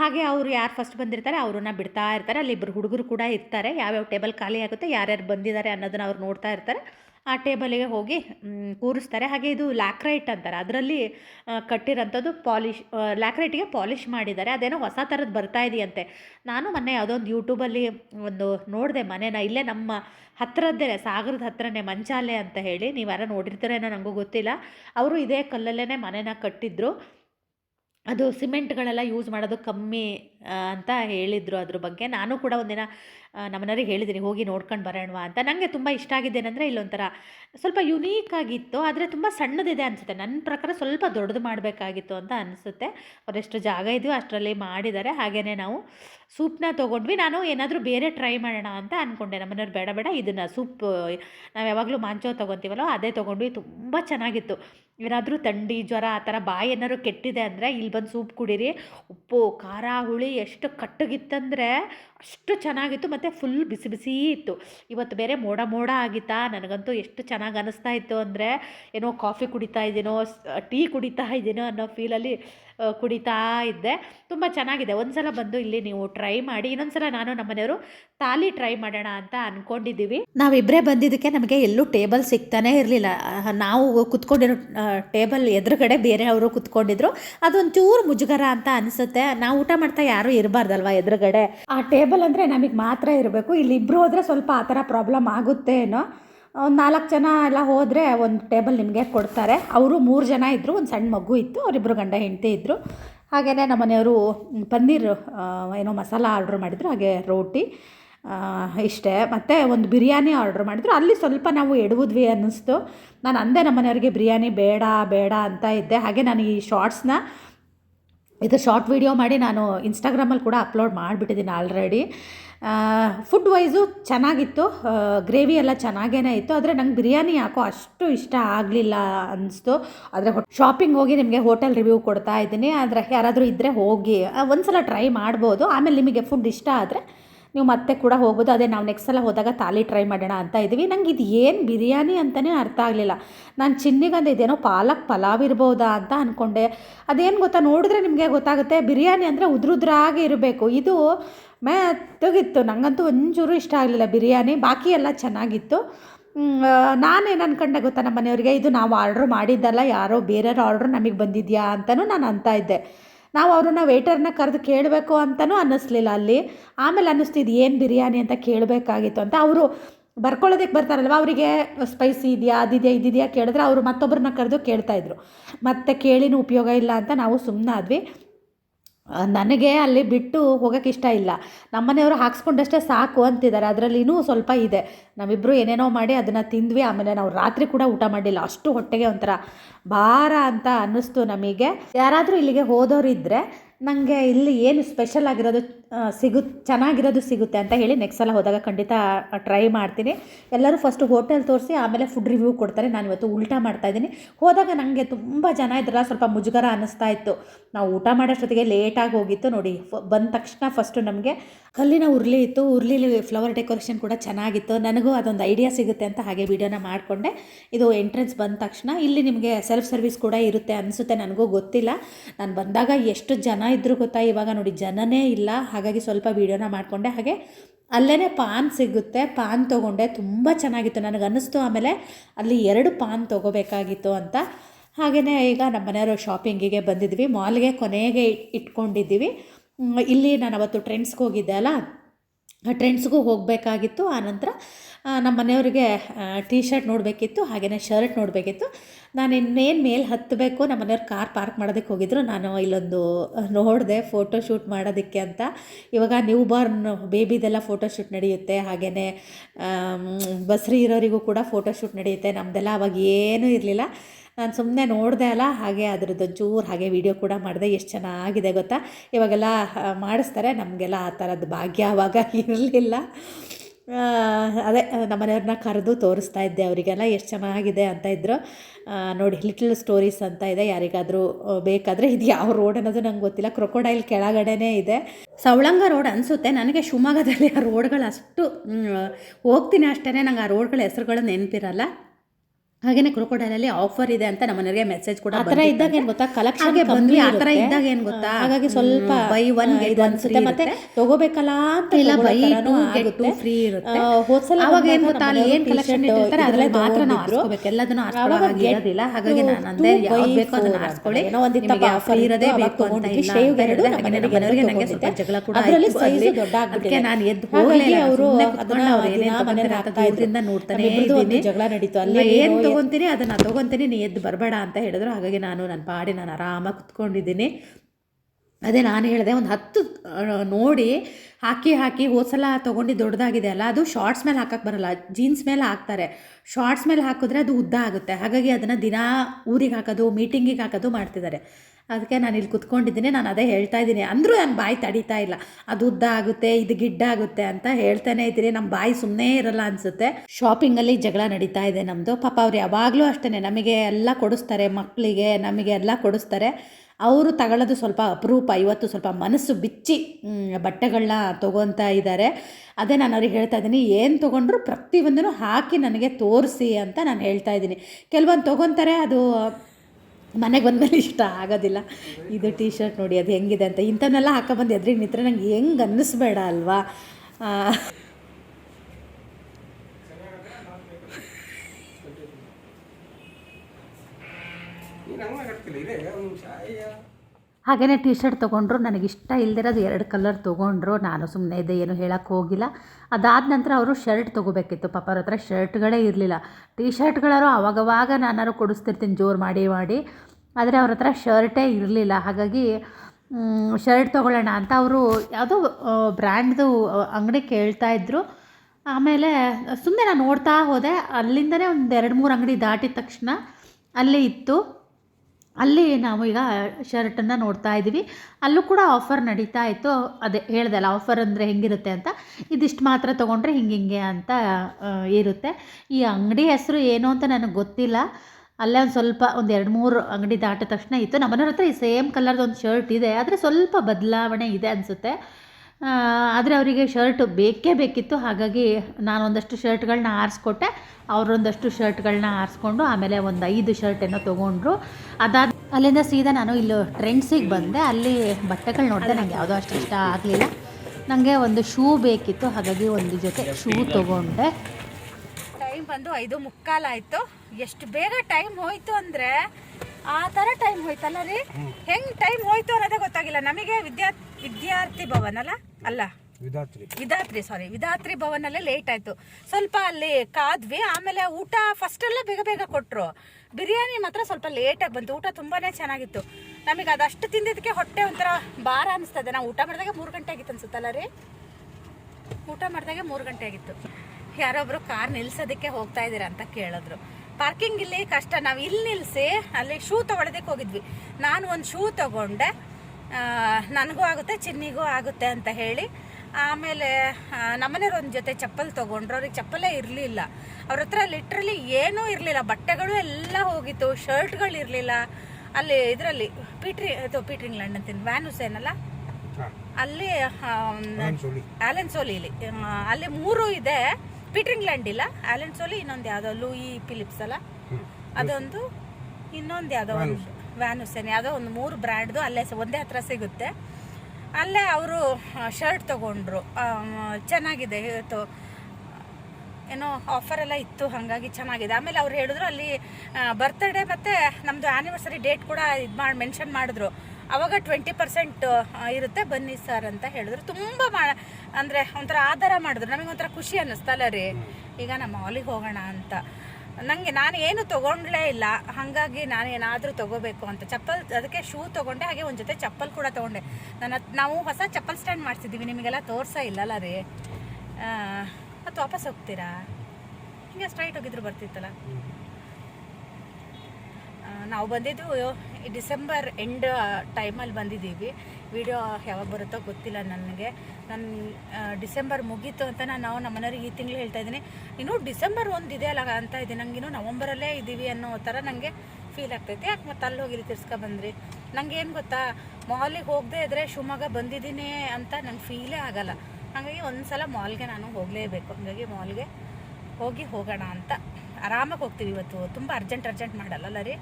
C: ಹಾಗೆ ಅವರು ಯಾರು ಫಸ್ಟ್ ಬಂದಿರ್ತಾರೆ ಅವ್ರನ್ನ ಬಿಡ್ತಾ ಇರ್ತಾರೆ. ಅಲ್ಲಿ ಇಬ್ಬರು ಹುಡುಗರು ಕೂಡ ಇರ್ತಾರೆ. ಯಾವ್ಯಾವ ಟೇಬಲ್ ಖಾಲಿ ಆಗುತ್ತೆ, ಯಾರ್ಯಾರು ಬಂದಿದ್ದಾರೆ ಅನ್ನೋದನ್ನ ಅವ್ರು ನೋಡ್ತಾ ಇರ್ತಾರೆ. ಆ ಟೇಬಲಿಗೆ ಹೋಗಿ ಕೂರಿಸ್ತಾರೆ. ಹಾಗೆ ಇದು ಲ್ಯಾಕ್ರೈಟ್ ಅಂತಾರೆ. ಅದರಲ್ಲಿ ಕಟ್ಟಿರೋಂಥದ್ದು ಪಾಲಿಶ್ ಲ್ಯಾಕ್ರೈಟಿಗೆ ಪಾಲಿಷ್ ಮಾಡಿದ್ದಾರೆ. ಅದೇನೋ ಹೊಸ ಥರದ್ದು ಬರ್ತಾ ಇದೆಯಂತೆ. ನಾನು ಮೊನ್ನೆ ಅದೊಂದು ಒಂದು ಯೂಟ್ಯೂಬಲ್ಲಿ ಒಂದು ನೋಡಿದೆ ಮನೇನ. ಇಲ್ಲೇ ನಮ್ಮ ಹತ್ತಿರದ್ದೇ ಸಾಗರದ ಹತ್ತಿರನೇ ಮಂಚಾಲೆ ಅಂತ ಹೇಳಿ. ನೀವು ಯಾರೋ ನೋಡಿರ್ತೀರೇನೋ ನನಗೂ ಗೊತ್ತಿಲ್ಲ. ಅವರು ಇದೇ ಕಲ್ಲಲ್ಲೇ ಮನೇನ ಕಟ್ಟಿದ್ರು. ಅದು ಸಿಮೆಂಟ್ಗಳೆಲ್ಲ ಯೂಸ್ ಮಾಡೋದು ಕಮ್ಮಿ ಅಂತ ಹೇಳಿದರು ಅದ್ರ ಬಗ್ಗೆ. ನಾನು ಕೂಡ ಒಂದಿನ ನಮ್ಮನವ್ರಿಗೆ ಹೇಳಿದ್ದೀನಿ, ಹೋಗಿ ನೋಡ್ಕೊಂಡು ಬರೋಣವಾ ಅಂತ. ನನಗೆ ತುಂಬ ಇಷ್ಟ ಆಗಿದ್ದೇನೆಂದರೆ ಇಲ್ಲೊಂಥರ ಸ್ವಲ್ಪ ಯುನೀಕ್ ಆಗಿತ್ತು, ಆದರೆ ತುಂಬ ಸಣ್ಣದಿದೆ ಅನಿಸುತ್ತೆ. ನನ್ನ ಪ್ರಕಾರ ಸ್ವಲ್ಪ ದೊಡ್ಡದು ಮಾಡಬೇಕಾಗಿತ್ತು ಅಂತ ಅನಿಸುತ್ತೆ. ಅವರೆಷ್ಟು ಜಾಗ ಇದೆಯೋ ಅಷ್ಟರಲ್ಲಿ ಮಾಡಿದ್ದಾರೆ. ಹಾಗೆಯೇ ನಾವು ಸೂಪ್ನ ತೊಗೊಂಡ್ವಿ. ನಾನು ಏನಾದರೂ ಬೇರೆ ಟ್ರೈ ಮಾಡೋಣ ಅಂತ ಅಂದ್ಕೊಂಡೆ ನಮ್ಮನೆಯವ್ರು ಬೇಡ ಬೇಡ, ಇದನ್ನು ಸೂಪ್, ನಾವು ಯಾವಾಗಲೂ ಮಾಂಚೋ ತೊಗೊತೀವಲ್ಲೋ ಅದೇ ತೊಗೊಂಡ್ವಿ. ತುಂಬ ಚೆನ್ನಾಗಿತ್ತು. ಏನಾದರೂ ಥಂಡಿ, ಜ್ವರ ಆ ಥರ ಬಾಯಿ ಏನಾದ್ರು ಕೆಟ್ಟಿದೆ ಅಂದರೆ ಇಲ್ಲಿ ಬಂದು ಸೂಪ್ ಕುಡೀರಿ. ಉಪ್ಪು, ಖಾರ, ಹುಳಿ ಎಷ್ಟು ಕಟ್ಟಗಿತ್ತಂದರೆ ಅಷ್ಟು ಚೆನ್ನಾಗಿತ್ತು, ಮತ್ತು ಫುಲ್ ಬಿಸಿ ಬಿಸಿ ಇತ್ತು. ಇವತ್ತು ಬೇರೆ ಮೋಡ ಮೋಡ ಆಗಿತ್ತಾ? ನನಗಂತೂ ಎಷ್ಟು ಚೆನ್ನಾಗಿ ಅನ್ನಿಸ್ತಾ ಇತ್ತು ಅಂದರೆ, ಏನೋ ಕಾಫಿ ಕುಡಿತಾ ಇದ್ದೀನೋ ಟೀ ಕುಡಿತಾ ಇದ್ದೀನೋ ಅನ್ನೋ ಫೀಲಲ್ಲಿ ಕುಡಿತಾ ಇದ್ದೆ. ತುಂಬ ಚೆನ್ನಾಗಿದೆ. ಒಂದು ಸಲ ಬಂದು ಇಲ್ಲಿ ನೀವು ಟ್ರೈ ಮಾಡಿ. ಇನ್ನೊಂದು ಸಲ ನಾನು ನಮ್ಮನೆಯವರು ತಾಲಿ ಟ್ರೈ ಮಾಡೋಣ ಅಂತ ಅಂದ್ಕೊಂಡಿದ್ದೀವಿ ನಾವಿಬ್ಬರೇ ಬಂದಿದ್ದಕ್ಕೆ ನಮಗೆ ಎಲ್ಲೂ ಟೇಬಲ್ ಸಿಗ್ತಾನೆ ಇರಲಿಲ್ಲ. ನಾವು ಕುತ್ಕೊಂಡಿರೋ ಟೇಬಲ್ ಎದುರುಗಡೆ ಬೇರೆಯವರು ಕುತ್ಕೊಂಡಿದ್ರು. ಅದೊಂಚೂರು ಮುಜುಗರ ಅಂತ ಅನಿಸುತ್ತೆ. ನಾವು ಊಟ ಮಾಡ್ತಾ ಯಾರೂ ಇರಬಾರ್ದಲ್ವಾ ಎದುರುಗಡೆ?
D: ಆ ಟೇಬಲ್ ಅಂದರೆ ನಮಗೆ ಮಾತ್ರ ಇರಬೇಕು. ಇಲ್ಲಿ ಇಬ್ಬರು ಹೋದರೆ ಸ್ವಲ್ಪ ಆ ಥರ ಪ್ರಾಬ್ಲಮ್ ಆಗುತ್ತೆ ಏನೋ ಒಂದು ನಾಲ್ಕು ಜನ ಎಲ್ಲ ಹೋದರೆ ಒಂದು ಟೇಬಲ್ ನಿಮಗೆ ಕೊಡ್ತಾರೆ. ಅವರು ಮೂರು ಜನ ಇದ್ದರು ಒಂದು ಸಣ್ಣ ಮಗು ಇತ್ತು ಅವರಿಬ್ಬರು ಗಂಡ ಹೆಂಡತಿ ಇದ್ದರು ಹಾಗೆಯೇ ನಮ್ಮ ಮನೆಯವರು ಪನ್ನೀರ್ ಏನೋ ಮಸಾಲ ಆರ್ಡ್ರ್ ಮಾಡಿದರು, ಹಾಗೆ ರೋಟಿ ಇಷ್ಟೇ. ಮತ್ತು ಒಂದು ಬಿರಿಯಾನಿ ಆರ್ಡ್ರ್ ಮಾಡಿದ್ರು. ಅಲ್ಲಿ ಸ್ವಲ್ಪ ನಾವು ಎಡವುದ್ವಿ ಅನ್ನಿಸ್ತು. ನಾನು ಅಂದೆ ನಮ್ಮ ಮನೆಯವ್ರಿಗೆ, ಬಿರಿಯಾನಿ ಬೇಡ ಬೇಡ ಅಂತ ಇದ್ದೆ. ಹಾಗೆ ನಾನು ಈ ಶಾರ್ಟ್ಸ್ನ ಇದು ಶಾರ್ಟ್ ವಿಡಿಯೋ ಮಾಡಿ ನಾನು ಇನ್ಸ್ಟಾಗ್ರಾಮಲ್ಲಿ ಕೂಡ ಅಪ್ಲೋಡ್ ಮಾಡಿಬಿಟ್ಟಿದ್ದೀನಿ ಆಲ್ರೆಡಿ ಫುಡ್ ವೈಸು ಚೆನ್ನಾಗಿತ್ತು. ಗ್ರೇವಿ ಎಲ್ಲ ಚೆನ್ನಾಗೇ ಇತ್ತು. ಆದರೆ ನಂಗೆ ಬಿರಿಯಾನಿ ಯಾಕೋ ಅಷ್ಟು ಇಷ್ಟ ಆಗಲಿಲ್ಲ ಅನ್ನಿಸ್ತು ಆದರೆ ಶಾಪಿಂಗ್ ಹೋಗಿ ನಿಮಗೆ ಹೋಟೆಲ್ ರಿವ್ಯೂ ಕೊಡ್ತಾ ಇದ್ದೀನಿ. ಆದರೆ ಯಾರಾದರೂ ಇದ್ದರೆ ಹೋಗಿ ಒಂದು ಸಲ ಟ್ರೈ ಮಾಡ್ಬೋದು. ಆಮೇಲೆ ನಿಮಗೆ ಫುಡ್ ಇಷ್ಟ ಆದರೆ ನೀವು ಮತ್ತೆ ಕೂಡ ಹೋಗ್ಬೋದು. ಅದೇ ನಾವು ನೆಕ್ಸ್ಟ್ ಸಲ ಹೋದಾಗ ತಾಲಿ ಟ್ರೈ ಮಾಡೋಣ ಅಂತ ಇದ್ದೀವಿ. ನಂಗೆ ಇದು ಏನು ಬಿರಿಯಾನಿ ಅಂತಲೇ ಅರ್ಥ ಆಗಲಿಲ್ಲ. ನಾನು ಚಿನ್ನಿಗಂದು ಇದೇನೋ ಪಾಲಕ್ ಪಲಾವ್ ಇರ್ಬೋದಾ ಅಂತ ಅಂದ್ಕೊಂಡೆ ಅದೇನು ಗೊತ್ತಾ, ನೋಡಿದ್ರೆ ನಿಮಗೆ ಗೊತ್ತಾಗುತ್ತೆ, ಬಿರಿಯಾನಿ ಅಂದರೆ ಉದ್ರುದ್ರಾಗಿ ಇರಬೇಕು. ಇದು ಮೆತ್ತಗಿತ್ತು. ನನಗಂತೂ ಒಂಚೂರು ಇಷ್ಟ ಆಗಲಿಲ್ಲ ಬಿರಿಯಾನಿ. ಬಾಕಿ ಎಲ್ಲ ಚೆನ್ನಾಗಿತ್ತು. ನಾನೇನು ಅನ್ಕೊಂಡೆ ಗೊತ್ತಾ ನಮ್ಮ ಮನೆಯವ್ರಿಗೆ ಇದು ನಾವು ಆರ್ಡ್ರ್ ಮಾಡಿದ್ದಲ್ಲ, ಯಾರೋ ಬೇರೆಯವ್ರ ಆರ್ಡ್ರ್ ನಮಗೆ ಬಂದಿದೆಯಾ ಅಂತಲೂ ನಾನು ಅಂತ ಇದ್ದೆ. ನಾವು ಅವ್ರನ್ನ ವೇಟರ್ನ ಕರೆದು ಕೇಳಬೇಕು ಅಂತಲೂ ಅನ್ನಿಸ್ಲಿಲ್ಲ ಅಲ್ಲಿ. ಆಮೇಲೆ ಅನ್ನಿಸ್ತಿದ್ದು ಏನು ಬಿರಿಯಾನಿ ಅಂತ ಕೇಳಬೇಕಾಗಿತ್ತು ಅಂತ. ಅವರು ಬರ್ಕೊಳ್ಳೋದಕ್ಕೆ ಬರ್ತಾರಲ್ವ? ಅವರಿಗೆ ಸ್ಪೈಸಿ ಇದೆಯಾ ಅದಿದೆಯಾ ಇದಿದೆಯಾ ಕೇಳಿದ್ರೆ ಅವರು ಮತ್ತೊಬ್ಬರನ್ನ ಕರೆದು ಕೇಳ್ತಾಯಿದ್ರು ಮತ್ತೆ ಕೇಳಿನೂ ಉಪಯೋಗ ಇಲ್ಲ ಅಂತ ನಾವು ಸುಮ್ಮನಾದ್ವಿ ನನಗೆ ಅಲ್ಲಿ ಬಿಟ್ಟು ಹೋಗೋಕ್ಕೆ ಇಷ್ಟ ಇಲ್ಲ. ನಮ್ಮನೆಯವರು ಹಾಕ್ಸ್ಕೊಂಡಷ್ಟೇ ಸಾಕು ಅಂತಿದ್ದಾರೆ. ಅದರಲ್ಲಿ ಇನ್ನೂ ಸ್ವಲ್ಪ ಇದೆ. ನಾವಿಬ್ಬರು ಏನೇನೋ ಮಾಡಿ ಅದನ್ನು ತಿಂದ್ವಿ. ಆಮೇಲೆ ನಾವು ರಾತ್ರಿ ಕೂಡ ಊಟ ಮಾಡಿಲ್ಲ. ಅಷ್ಟು ಹೊಟ್ಟೆಗೆ ಒಂಥರ ಭಾರ ಅಂತ ಅನ್ನಿಸ್ತು ನಮಗೆ. ಯಾರಾದರೂ ಇಲ್ಲಿಗೆ ಹೋದವರು ಇದ್ದರೆ ನನಗೆ ಇಲ್ಲಿ ಏನು ಸ್ಪೆಷಲ್ ಆಗಿರೋದು ಸಿಗು, ಚೆನ್ನಾಗಿರೋದು ಸಿಗುತ್ತೆ ಅಂತ ಹೇಳಿ ನೆಕ್ಸ್ಟ್ ಸಲ ಹೋದಾಗ ಖಂಡಿತ ಟ್ರೈ ಮಾಡ್ತೀನಿ. ಎಲ್ಲರೂ ಫಸ್ಟ್ ಹೋಟೆಲ್ ತೋರಿಸಿ, ಆಮೇಲೆ ಫುಡ್ ರಿವ್ಯೂ ಕೊಡ್ತಾರೆ. ನಾನು ಇವತ್ತು ಉಲ್ಟಾ ಮಾಡ್ತಾ ಇದ್ದೀನಿ. ಹೋದಾಗ ನನಗೆ ತುಂಬ ಜನ ಇದ್ರಲ್ಲ, ಸ್ವಲ್ಪ ಮುಜುಗರ ಅನ್ನಿಸ್ತಾ ಇತ್ತು. ನಾವು ಊಟ ಮಾಡೋಷ್ಟೊತ್ತಿಗೆ ಲೇಟಾಗಿ ಹೋಗಿತ್ತು ನೋಡಿ. ಬಂದ ತಕ್ಷಣ ಫಸ್ಟು ನಮಗೆ ಕಲ್ಲಿನ ಉರುಳಿ ಇತ್ತು. ಉರುಳಿಲಿ ಫ್ಲವರ್ ಡೆಕೋರೇಷನ್ ಕೂಡ ಚೆನ್ನಾಗಿತ್ತು. ನನಗೂ ಅದೊಂದು ಐಡಿಯಾ ಸಿಗುತ್ತೆ ಅಂತ ಹಾಗೆ ವಿಡಿಯೋನ ಮಾಡಿಕೊಂಡೆ. ಇದು ಎಂಟ್ರೆನ್ಸ್ ಬಂದ ತಕ್ಷಣ ಇಲ್ಲಿ ನಿಮಗೆ ಸೆಲ್ಫ್ ಸರ್ವಿಸ್ ಕೂಡ ಇರುತ್ತೆ ಅನಿಸುತ್ತೆ ನನಗೂ ಗೊತ್ತಿಲ್ಲ. ನಾನು ಬಂದಾಗ ಎಷ್ಟು ಜನ ಇದ್ದರೂ ಗೊತ್ತಾ? ಇವಾಗ ನೋಡಿ ಜನನೇ ಇಲ್ಲ. ಹಾಗಾಗಿ ಸ್ವಲ್ಪ ವೀಡಿಯೋನ ಮಾಡಿಕೊಂಡೆ. ಹಾಗೆ ಅಲ್ಲೇ ಪಾನ್ ಸಿಗುತ್ತೆ. ಪಾನ್ ತೊಗೊಂಡೆ. ತುಂಬ ಚೆನ್ನಾಗಿತ್ತು. ನನಗೆ ಅನ್ನಿಸ್ತು ಆಮೇಲೆ ಅಲ್ಲಿ ಎರಡು ಪಾನ್ ತೊಗೋಬೇಕಾಗಿತ್ತು ಅಂತ. ಹಾಗೆಯೇ ಈಗ ನಮ್ಮ ಮನೆಯವರು ಶಾಪಿಂಗಿಗೆ ಬಂದಿದ್ವಿ. ಮಾಲ್ಗೆ ಕೊನೆಗೆ ಇಟ್ಕೊಂಡಿದ್ದೀವಿ. ಇಲ್ಲಿ ನಾನು ಅವತ್ತು ಟ್ರೆಂಡ್ಸ್ಗೆ ಹೋಗಿದ್ದೆ ಅಲ್ಲ? ಟ್ರೆಂಡ್ಸ್ಗೂ ಹೋಗಬೇಕಾಗಿತ್ತು. ಆನಂತರ ನಮ್ಮ ಮನೆಯವರಿಗೆ ಟೀ ಶರ್ಟ್ ನೋಡಬೇಕಿತ್ತು ಹಾಗೆಯೇ ಶರ್ಟ್ ನೋಡಬೇಕಿತ್ತು. ನಾನು ಇನ್ನೇನು ಮೇಲೆ ಹತ್ತಬೇಕು ನಮ್ಮ ಮನೆಯವ್ರು ಕಾರ್ ಪಾರ್ಕ್ ಮಾಡೋದಕ್ಕೆ ಹೋಗಿದ್ರು, ನಾನು ಇಲ್ಲೊಂದು ನೋಡಿದೆ ಫೋಟೋ ಶೂಟ್ ಮಾಡೋದಕ್ಕೆ ಅಂತ. ಇವಾಗ ನ್ಯೂ ಬಾರ್ನ್ ಬೇಬಿದೆಲ್ಲ ಫೋಟೋ ಶೂಟ್ ನಡೆಯುತ್ತೆ ಹಾಗೆಯೇ ಬಸ್ರಿ ಇರೋರಿಗೂ ಕೂಡ ಫೋಟೋ ಶೂಟ್ ನಡೆಯುತ್ತೆ ನಮ್ಮದೆಲ್ಲ ಅವಾಗ ಏನೂ ಇರಲಿಲ್ಲ. ನಾನು ಸುಮ್ಮನೆ ನೋಡಿದೆ ಅಲ್ಲ, ಹಾಗೆ ಅದರದ್ದು ಒಂಚೂರು ಹಾಗೆ ವಿಡಿಯೋ ಕೂಡ ಮಾಡಿದೆ, ಎಷ್ಟು ಚೆನ್ನಾಗಿದೆ ಗೊತ್ತಾ? ಇವಾಗೆಲ್ಲ ಮಾಡಿಸ್ತಾರೆ, ನಮಗೆಲ್ಲ ಆ ಥರದ್ದು ಭಾಗ್ಯ ಅವಾಗ ಇರಲಿಲ್ಲ. ಅದೇ ನಮ್ಮ ಮನೆಯವ್ರನ್ನ ಕರೆದು ತೋರಿಸ್ತಾ ಇದ್ದೆ ಅವರಿಗೆಲ್ಲ ಎಷ್ಟು ಚೆನ್ನಾಗಿದೆ ಅಂತ ಇದ್ದರು ನೋಡಿ ಲಿಟ್ಲ್ ಸ್ಟೋರೀಸ್ ಅಂತ ಇದೆ. ಯಾರಿಗಾದರೂ ಬೇಕಾದರೆ ಇದು ಯಾವ ರೋಡ್ ಅನ್ನೋದು ನಂಗೆ ಗೊತ್ತಿಲ್ಲ. ಕ್ರೊಕೊಡೈಲ್ ಕೆಳಗಡೆನೇ ಇದೆ. ಸವಳಂಗ ರೋಡ್ ಅನಿಸುತ್ತೆ. ನನಗೆ ಶಿವಮೊಗ್ಗದಲ್ಲಿ ಆ ರೋಡ್ಗಳು ಅಷ್ಟು ಹೋಗ್ತೀನಿ ಅಷ್ಟೇ ನಂಗೆ ಆ ರೋಡ್ಗಳ ಹೆಸರುಗಳು ನೆನಪಿರಲ್ಲ. ಹಾಗೇನೆ ಕ್ರೊಕೊಡೈಲಲ್ಲಿ ಆಫರ್ ಇದೆ ಅಂತ ನಮ್ಮ ಮನೆಯವರಿಗೆ ಮೆಸೇಜ್ ಕೂಡ ಆ ಥರ ಇದ್ದಾಗ ಏನು ಗೊತ್ತಾ
C: ಕಲೆಕ್ಷನ್ಗೆ ಬಂದ್ವಿ ಆ ಥರ ಇದ್ದಾಗ ಏನು ಗೊತ್ತಾ
D: ಹಾಗಾಗಿ ಸ್ವಲ್ಪ
C: ಬೈ ಒನ್ ಒನ್
D: ಅನ್ಸುತ್ತೆ ಮತ್ತೆ ತಗೋಬೇಕಲ್ಲ ಅಂತ
C: ಇಲ್ಲ ಬೈ
D: ಆಗುತ್ತೆ.
C: ಫ್ರೀ ಇರುತ್ತೆ
D: ಆ, ಹೋದ್ ಸಲ
C: ಅವಾಗ ಏನು ಗೊತ್ತಾ ಅಲ್ಲಿ ಏನು ಕಲೆಕ್ಷನ್ ಇಟ್ಟಿರ್ತಾರೆ ಅದ್ರಲ್ಲಿ ಮಾತ್ರ ನಾವು. ಆರಿಸ್ಕೋಬೇಕು ಎಲ್ಲದನ್ನು ಇರೋದಿಲ್ಲ ಹಾಗಾಗಿ
D: two-
C: ನಾನು ಅಂದೆ ಯಾವ್ದು ಬೇಕೋ ಅದನ್ನ ಆರಿಸ್ಕೊಳ್ಳಿ ನಿಮಗೆ
D: offer
C: ಫ್ರೀ ಇರೋದೇ ಬೇಕು ಅಂತ. ಇಲ್ಲ ಶೇವ್
D: ಎರಡು
C: ಮನೆಯವರಿಗೆ ನನಗೆ ಸ್ವಲ್ಪ ಜಗಳ ಕೂಡ
D: ಅದರಲ್ಲಿ
C: ಸೈಜ್
D: ದೊಡ್ಡ
C: ಅಲ್ಲಿ. ಅದಕ್ಕೆ ನಾನು ಎದ್ದು ಹೋಗಲೇ
D: ಅವರು ಅದನ್ನ
C: ಅವ್ರು ಏನೇನು
D: ಮನೆಗೆ
C: ಅಂತ. ದೂರದಿಂದ ನೋಡ್ತಾನೆ
D: ಜಗಳ ನಡೀತು. ಅಲ್ಲಿ
C: ಏನು ತಗೊಂತೀನಿ, ಅದನ್ನ ತಗೊಂತೀನಿ, ನೀ ಎದ್ದು ಬರಬೇಡ ಅಂತ ಹೇಳಿದ್ರು. ಹಾಗಾಗಿ ನಾನು ನನ್ನ ಪಾಡಿ ನಾನು ಆರಾಮಾಗಿ ಕುತ್ಕೊಂಡಿದ್ದೀನಿ. ಅದೇ ನಾನು ಹೇಳಿದೆ, ಒಂದು ಹತ್ತು ನೋಡಿ ಹಾಕಿ ಹಾಕಿ ಹೋದ್ಸಲ ತೊಗೊಂಡು ದೊಡ್ಡದಾಗಿದೆ ಅಲ್ಲ, ಅದು ಶಾರ್ಟ್ಸ್ ಮೇಲೆ ಹಾಕಕ್ಕೆ ಬರಲ್ಲ ಜೀನ್ಸ್ ಮೇಲೆ ಹಾಕ್ತಾರೆ. ಶಾರ್ಟ್ಸ್ ಮೇಲೆ ಹಾಕಿದ್ರೆ ಅದು ಉದ್ದ ಆಗುತ್ತೆ. ಹಾಗಾಗಿ ಅದನ್ನು ದಿನಾ ಊರಿಗೆ ಹಾಕೋದು ಮೀಟಿಂಗಿಗೆ ಹಾಕೋದು ಮಾಡ್ತಿದ್ದಾರೆ. ಅದಕ್ಕೆ ನಾನು ಇಲ್ಲಿ ಕುತ್ಕೊಂಡಿದ್ದೀನಿ, ನಾನು ಅದೇ ಹೇಳ್ತಾ ಇದ್ದೀನಿ. ಅಂದರೂ ನನ್ನ ಬಾಯಿ ತಡೀತಾ ಇಲ್ಲ. ಅದು ಉದ್ದ ಆಗುತ್ತೆ, ಇದು ಗಿಡ್ಡ ಆಗುತ್ತೆ ಅಂತ ಹೇಳ್ತಾನೆ ಇದ್ದೀನಿ. ನಮ್ಮ ಬಾಯಿ ಸುಮ್ಮನೆ ಇರಲ್ಲ ಅನಿಸುತ್ತೆ. ಶಾಪಿಂಗಲ್ಲಿ ಜಗಳ ನಡೀತಾ ಇದೆ ನಮ್ಮದು ಪಾಪ ಅವ್ರು ಯಾವಾಗಲೂ ಅಷ್ಟೇ ನಮಗೆ ಎಲ್ಲ ಕೊಡಿಸ್ತಾರೆ, ಮಕ್ಕಳಿಗೆ ನಮಗೆ ಎಲ್ಲ ಕೊಡಿಸ್ತಾರೆ. ಅವರು ತಗೊಳ್ಳೋದು ಸ್ವಲ್ಪ ಅಪರೂಪ. ಇವತ್ತು ಸ್ವಲ್ಪ ಮನಸ್ಸು ಬಿಚ್ಚಿ ಬಟ್ಟೆಗಳನ್ನ ತೊಗೊತಾ ಇದ್ದಾರೆ. ಅದೇ ನಾನು ಅವ್ರಿಗೆ ಹೇಳ್ತಾ ಇದ್ದೀನಿ, ಏನು ತೊಗೊಂಡ್ರು ಪ್ರತಿಯೊಂದನ್ನು ಹಾಕಿ ನನಗೆ ತೋರಿಸಿ ಅಂತ ನಾನು ಹೇಳ್ತಾ ಇದ್ದೀನಿ. ಕೆಲವೊಂದು ತೊಗೊತಾರೆ ಅದು ಮನೆಗೆ ಬಂದಮೇಲೆ ಇಷ್ಟ ಆಗೋದಿಲ್ಲ. ಇದು ಟೀ ಶರ್ಟ್ ನೋಡಿ, ಅದು ಹೆಂಗಿದೆ ಅಂತ. ಇಂಥವನ್ನೆಲ್ಲ ಹಾಕೊಬಂದು ಎದ್ರಿಗೆ ನಿಂತರೆ ನಂಗೆ ಹೆಂಗೆ ಅನ್ನಿಸ್ಬೇಡ ಅಲ್ವಾ? ಹಾಗೆಯೇ ಟಿ ಶರ್ಟ್ ತೊಗೊಂಡ್ರು, ನನಗಿಷ್ಟ ಇಲ್ದಿರೋದು ಎರಡು ಕಲರ್ ತೊಗೊಂಡ್ರು. ನಾನು ಸುಮ್ಮನೆ ಇದೆ, ಏನು ಹೇಳಕ್ಕೆ ಹೋಗಿಲ್ಲ. ಅದಾದ ನಂತರ ಅವರು ಶರ್ಟ್ ತೊಗೋಬೇಕಿತ್ತು. ಪಾಪ ಅವ್ರ ಹತ್ರ ಶರ್ಟ್ಗಳೇ ಇರಲಿಲ್ಲ. ಟಿ ಶರ್ಟ್ಗಳಾರು ಅವಾಗವಾಗ ನಾನಾರು ಕೊಡಿಸ್ತಿರ್ತೀನಿ, ಜೋರು ಮಾಡಿ ಮಾಡಿ. ಆದರೆ ಅವ್ರ ಹತ್ರ ಶರ್ಟೇ ಇರಲಿಲ್ಲ. ಹಾಗಾಗಿ ಶರ್ಟ್ ತೊಗೊಳ್ಳೋಣ ಅಂತ ಅವರು ಯಾವುದೋ ಬ್ರ್ಯಾಂಡ್ದು ಅಂಗಡಿ ಕೇಳ್ತಾ ಇದ್ದರು ಆಮೇಲೆ ಸುಮ್ಮನೆ ನಾನು ನೋಡ್ತಾ ಹೋದೆ. ಅಲ್ಲಿಂದನೇ ಒಂದು ಎರಡು ಮೂರು ಅಂಗಡಿ ದಾಟಿದ ತಕ್ಷಣ ಅಲ್ಲಿ ಇತ್ತು. ಅಲ್ಲಿ ನಾವು ಈಗ ಶರ್ಟನ್ನು ನೋಡ್ತಾ ಇದ್ದೀವಿ. ಅಲ್ಲೂ ಕೂಡ ಆಫರ್ ನಡೀತಾ ಇತ್ತು. ಅದೇ ಹೇಳ್ದಲ್ಲ ಆಫರ್ ಅಂದರೆ ಹೆಂಗಿರುತ್ತೆ ಅಂತ. ಇದಿಷ್ಟು ಮಾತ್ರ ತೊಗೊಂಡ್ರೆ ಹಿಂಗೆ ಹಿಂಗೆ ಅಂತ ಇರುತ್ತೆ. ಈ ಅಂಗಡಿ ಹೆಸರು ಏನು ಅಂತ ನನಗೆ ಗೊತ್ತಿಲ್ಲ. ಅಲ್ಲೇ ಒಂದು ಸ್ವಲ್ಪ ಒಂದು ಎರಡು ಮೂರು ಅಂಗಡಿ ದಾಟಿದ ತಕ್ಷಣ ಇತ್ತು. ನಮ್ಮನೆಯವ್ರ ಹತ್ರ ಈ ಸೇಮ್ ಕಲರ್ದು ಒಂದು ಶರ್ಟ್ ಇದೆ. ಆದರೆ ಸ್ವಲ್ಪ ಬದಲಾವಣೆ ಇದೆ ಅನಿಸುತ್ತೆ. ಆದರೆ ಅವರಿಗೆ ಶರ್ಟ್ ಬೇಕೇ ಬೇಕಿತ್ತು. ಹಾಗಾಗಿ ನಾನು ಒಂದಷ್ಟು ಶರ್ಟ್ಗಳನ್ನ ಆರಿಸ್ಕೊಟ್ಟೆ. ಅವರೊಂದಷ್ಟು ಶರ್ಟ್ಗಳನ್ನ ಆರಿಸ್ಕೊಂಡು ಆಮೇಲೆ ಒಂದು ಐದು ಶರ್ಟ್ ಏನೋ ತೊಗೊಂಡ್ರು. ಅದಾದ ಅಲ್ಲಿಂದ ಸೀದಾ ನಾನು ಇಲ್ಲಿ ಟ್ರೆಂಡ್ಸಿಗೆ ಬಂದೆ. ಅಲ್ಲಿ ಬಟ್ಟೆಗಳು ನೋಡಿದೆ. ನನಗೆ ಯಾವುದೋ ಅಷ್ಟು ಇಷ್ಟ ಆಗಲಿಲ್ಲ. ನನಗೆ ಒಂದು ಶೂ ಬೇಕಿತ್ತು. ಹಾಗಾಗಿ ಒಂದು ಜೊತೆ ಶೂ ತೊಗೊಂಡೆ.
A: ಟೈಮ್ ಬಂದು ಐದು ಮುಕ್ಕಾಲಾಯಿತು ಎಷ್ಟು ಬೇಗ ಟೈಮ್ ಹೋಯಿತು ಅಂದ್ರೆ ಆ ತರ ಟೈಮ್ ಹೋಯ್ತಲ್ಲ ರೀ? ಹೆಂಗ್ ಟೈಮ್ ಹೋಯ್ತು ಅನ್ನೋದೇ ಗೊತ್ತಾಗಿಲ್ಲ. ನಮಗೆ ವಿದ್ಯಾ ವಿದ್ಯಾರ್ಥಿ ಭವನ್ ಅಲ್ಲ? ಅಲ್ಲ.
B: ವಿಧಾತ್ರಿ.
A: ವಿಧಾತ್ರಿ ಸಾರಿ ವಿಧಾತ್ರಿ ಭವನಲ್ಲೇ ಲೇಟ್ ಆಯ್ತು. ಸ್ವಲ್ಪ ಅಲ್ಲಿ ಕಾದ್ವಿ ಆಮೇಲೆ ಊಟ ಫಸ್ಟ್ ಎಲ್ಲ ಬೇಗ ಬೇಗ ಕೊಟ್ರು. ಬಿರಿಯಾನಿ ಮಾತ್ರ ಸ್ವಲ್ಪ ಲೇಟಾಗಿ ಬಂತು. ಊಟ ತುಂಬಾನೇ ಚೆನ್ನಾಗಿತ್ತು. ನಮಗೆ ಅದಷ್ಟು ತಿಂದಿದ್ದಕ್ಕೆ ಹೊಟ್ಟೆ ಒಂಥರ ಭಾರ ಅನಿಸ್ತದೆ ನಾವು ಊಟ ಮಾಡಿದಾಗ ಮೂರು ಗಂಟೆ ಆಗಿತ್ತು ಅನ್ಸುತ್ತಲ್ಲ ರೀ? ಊಟ ಮಾಡಿದಾಗ ಮೂರು ಗಂಟೆ ಆಗಿತ್ತು. ಯಾರೊಬ್ರು ಕಾರ್ ನಿಲ್ಸೋದಕ್ಕೆ ಹೋಗ್ತಾ ಇದ್ದೀರಾ ಅಂತ ಕೇಳಿದ್ರು. ಪಾರ್ಕಿಂಗ್ ಇಲ್ಲಿ ಕಷ್ಟ. ನಾವು ಇಲ್ಲಿ ನಿಲ್ಲಿಸಿ ಅಲ್ಲಿ ಶೂ ತಗೊಳ್ಳೋದಕ್ಕೆ ಹೋಗಿದ್ವಿ. ನಾನು ಒಂದು ಶೂ ತಗೊಂಡೆ. ನನಗೂ ಆಗುತ್ತೆ ಚಿನ್ನಿಗೂ ಆಗುತ್ತೆ ಅಂತ ಹೇಳಿ. ಆಮೇಲೆ ನಮ್ಮನೆಯವ್ರು ಒಂದು ಜೊತೆ ಚಪ್ಪಲ್ ತೊಗೊಂಡ್ರು. ಅವ್ರಿಗೆ ಚಪ್ಪಲೇ ಇರಲಿಲ್ಲ. ಅವ್ರ ಹತ್ರ ಲಿಟ್ರಲಿ ಏನೂ ಇರಲಿಲ್ಲ. ಬಟ್ಟೆಗಳು ಎಲ್ಲ ಹೋಗಿತ್ತು. ಶರ್ಟ್ಗಳು ಇರಲಿಲ್ಲ. ಅಲ್ಲಿ ಇದರಲ್ಲಿ ಪೀಟ್ರಿ ಇದು ಪೀಟ್ರಿಂಗ್ ಲ್ಯಾಂಡ್ ಅಂತೀನಿ. ವ್ಯಾನ್ ಹುಸೇನಲ್ಲ ಅಲ್ಲಿ? ಆಲೆನ್ ಸೋಲಿಲಿ ಅಲ್ಲಿ ಮೂರು ಇದೆ. ಪೀಟರ್ ಇಂಗ್ಲೆಂಡ್ ಇಲ್ಲ. ಆಲೆನ್ ಸೋಲಿ ಇನ್ನೊಂದು ಯಾವುದೋ ಲೂಯಿ ಫಿಲಿಪ್ಸ್ ಅಲ್ಲ? ಅದೊಂದು ಇನ್ನೊಂದು ಯಾವುದೋ ಒಂದು ವ್ಯಾನ್ ಹುಸೇನ್ ಯಾವುದೋ ಒಂದು ಮೂರು ಬ್ರ್ಯಾಂಡ್ದು ಅಲ್ಲೇ ಒಂದೇ ಹತ್ರ ಸಿಗುತ್ತೆ. ಅಲ್ಲೇ ಅವರು ಶರ್ಟ್ ತಗೊಂಡ್ರು. ಚೆನ್ನಾಗಿದೆ. ಇವತ್ತು ಏನೋ ಆಫರ್ ಎಲ್ಲ ಇತ್ತು ಹಾಗಾಗಿ ಚೆನ್ನಾಗಿದೆ. ಆಮೇಲೆ ಅವ್ರು ಹೇಳಿದ್ರು ಅಲ್ಲಿ ಬರ್ತ್ಡೇ ಮತ್ತು ನಮ್ಮದು ಆ್ಯನಿವರ್ಸರಿ ಡೇಟ್ ಕೂಡ ಇದು ಮಾಡಿ ಮೆನ್ಷನ್ ಮಾಡಿದ್ರು. ಅವಾಗ ಟ್ವೆಂಟಿ ಪರ್ಸೆಂಟ್ ಇರುತ್ತೆ. ಬನ್ನಿ ಸರ್ ಅಂತ ಹೇಳಿದ್ರು. ತುಂಬ ಮಾ ಅಂದರೆ ಒಂಥರ ಆಧಾರ ಮಾಡಿದ್ರು. ನಮಗೆ ಒಂಥರ ಖುಷಿ ಅನ್ನಿಸ್ತಲ್ಲ ರೀ. ಈಗ ನಮ್ಮ ಮಾಲಿಗೆ ಹೋಗೋಣ ಅಂತ. ನನಗೆ ನಾನು ಏನು ತೊಗೊಂಡ್ಲೇ ಇಲ್ಲ. ಹಾಗಾಗಿ ನಾನು ಏನಾದರೂ ತಗೋಬೇಕು ಅಂತ. ಚಪ್ಪಲ್, ಅದಕ್ಕೆ ಶೂ ತಗೊಂಡೆ, ಹಾಗೆ ಒಂದು ಜೊತೆ ಚಪ್ಪಲ್ ಕೂಡ ತೊಗೊಂಡೆ. ನನ್ನ ನಾವು ಹೊಸ ಚಪ್ಪಲ್ ಸ್ಟ್ಯಾಂಡ್ ಮಾಡ್ತಿದ್ದೀವಿ ನಿಮಗೆಲ್ಲ ತೋರ್ಸಾ ಇಲ್ಲಲ್ಲ ರೀ. ಮತ್ತು ವಾಪಸ್ ಹೋಗ್ತೀರಾ? ಹಿಂಗೆ ಸ್ಟ್ರೈಟ್ ಹೋಗಿದ್ರು ಬರ್ತಿತ್ತಲ್ಲ. ನಾವು ಬಂದಿದ್ದು ಡಿಸೆಂಬರ್ ಎಂಡ್ ಟೈಮಲ್ಲಿ ಬಂದಿದ್ದೀವಿ. ವಿಡಿಯೋ ಯಾವಾಗ ಬರುತ್ತೋ ಗೊತ್ತಿಲ್ಲ ನನಗೆ. ನಾನು ಡಿಸೆಂಬರ್ ಮುಗೀತು ಅಂತ ನಾನು ನಾವು ನಮ್ಮ ಮನೆಯವ್ರಿಗೆ ಈ ತಿಂಗಳು ಹೇಳ್ತಾ ಇದ್ದೀನಿ. ಇನ್ನೂ ಡಿಸೆಂಬರ್ ಒಂದು ಇದೆ ಅಲ್ಲ ಅಂತ ಇದ್ದೀನಿ. ನಂಗೆ ಇನ್ನೂ ನವಂಬರಲ್ಲೇ ಇದ್ದೀವಿ ಅನ್ನೋ ಥರ ನನಗೆ ಫೀಲ್ ಆಗ್ತೈತೆ. ಯಾಕೆ ಮತ್ತೆ ಅಲ್ಲಿ ಹೋಗಿ ತಿರ್ಸ್ಕೊ ಬಂದ್ರಿ? ನಂಗೆ ಏನು ಗೊತ್ತಾ ಮಾಲಿಗೆ ಹೋಗದೆ ಇದ್ದರೆ ಶಿವಮೊಗ್ಗ ಬಂದಿದ್ದೀನಿ ಅಂತ ನಂಗೆ ಫೀಲೇ ಆಗಲ್ಲ. ಹಾಗಾಗಿ ಒಂದು ಸಲ ಮಾಲ್ಗೆ ನಾನು ಹೋಗಲೇಬೇಕು. ಹಾಗಾಗಿ ಮಾಲ್ಗೆ ಹೋಗಿ ಹೋಗೋಣ ಅಂತ. ಆರಾಮಾಗಿ ಹೋಗ್ತೀವಿ ಇವತ್ತು. ತುಂಬ ಅರ್ಜೆಂಟ್ ಅರ್ಜೆಂಟ್ ಮಾಡಲ್ಲ ರೀ?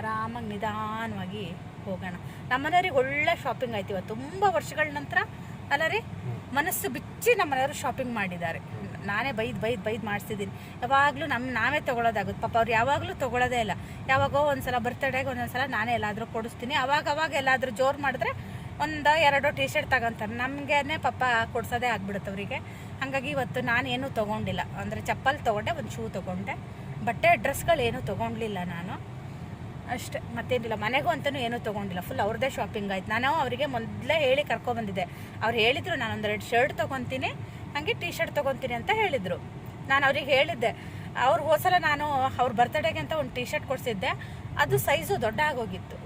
A: ಆರಾಮಾಗಿ ನಿಧಾನವಾಗಿ ಹೋಗೋಣ. ನಮ್ಮನೆಯವ್ರಿಗೆ ಒಳ್ಳೆ ಶಾಪಿಂಗ್ ಆಯ್ತು ಇವತ್ತು. ತುಂಬ ವರ್ಷಗಳ ನಂತರ ಅಲ್ಲ ರೀ ಮನಸ್ಸು ಬಿಚ್ಚಿ ನಮ್ಮನೆಯವರು ಶಾಪಿಂಗ್ ಮಾಡಿದ್ದಾರೆ. ನಾನೇ ಬೈದು ಬೈದು ಬೈದು ಮಾಡಿಸಿದ್ದೀನಿ. ಯಾವಾಗಲೂ ನಮ್ಮ ನಾವೇ ತೊಗೊಳೋದಾಗುತ್ತೆ. ಪಾಪ ಅವ್ರು ಯಾವಾಗಲೂ ತೊಗೊಳೋದೇ ಇಲ್ಲ. ಯಾವಾಗೋ ಒಂದ್ಸಲ ಬರ್ತಡೇಗೆ ಒಂದೊಂದ್ಸಲ ನಾನೇ ಎಲ್ಲಾದರೂ ಕೊಡಿಸ್ತೀನಿ. ಅವಾಗ ಅವಾಗ ಎಲ್ಲಾದರೂ ಜೋರು ಮಾಡಿದ್ರೆ ಒಂದು ಎರಡು ಟಿ ಶರ್ಟ್ ತಗೊಂತಾರೆ. ನಮಗೇನೆ ಪಾಪ ಕೊಡ್ಸೋದೇ ಆಗ್ಬಿಡುತ್ತೆ ಅವರಿಗೆ. ಹಾಗಾಗಿ ಇವತ್ತು ನಾನು ಏನೂ ತೊಗೊಂಡಿಲ್ಲ. ಅಂದರೆ ಚಪ್ಪಲ್ ತೊಗೊಂಡೆ, ಒಂದು ಶೂ ತೊಗೊಂಡೆ. ಬಟ್ಟೆ ಡ್ರೆಸ್ಗಳೇನು ತೊಗೊಂಡ್ಲಿಲ್ಲ ನಾನು. ಅಷ್ಟೇ, ಮತ್ತೇನಿಲ್ಲ. ಮನೆಗೂ ಅಂತಲೂ ಏನೂ ತೊಗೊಂಡಿಲ್ಲ. ಫುಲ್ ಅವ್ರದ್ದೇ ಶಾಪಿಂಗ್ ಆಯ್ತು. ನಾನು ಅವರಿಗೆ ಮೊದಲೇ ಹೇಳಿ ಕರ್ಕೊಬಂದಿದ್ದೆ. ಅವ್ರು ಹೇಳಿದರು, ನಾನು ಒಂದೆರಡು ಶರ್ಟ್ ತೊಗೊತೀನಿ ಹಾಗೆ ಟೀ ಶರ್ಟ್ ತೊಗೊತೀನಿ ಅಂತ ಹೇಳಿದರು. ನಾನು ಅವ್ರಿಗೆ ಹೇಳಿದ್ದೆ. ಅವ್ರು ಹೋದ್ಸಲ ನಾನು ಅವ್ರ ಬರ್ತ್ಡೇಗೆ ಅಂತ ಒಂದು ಟೀ ಶರ್ಟ್ ಕೊಡಿಸಿದ್ದೆ. ಅದು ಸೈಜು ದೊಡ್ಡ ಆಗೋಗಿತ್ತು.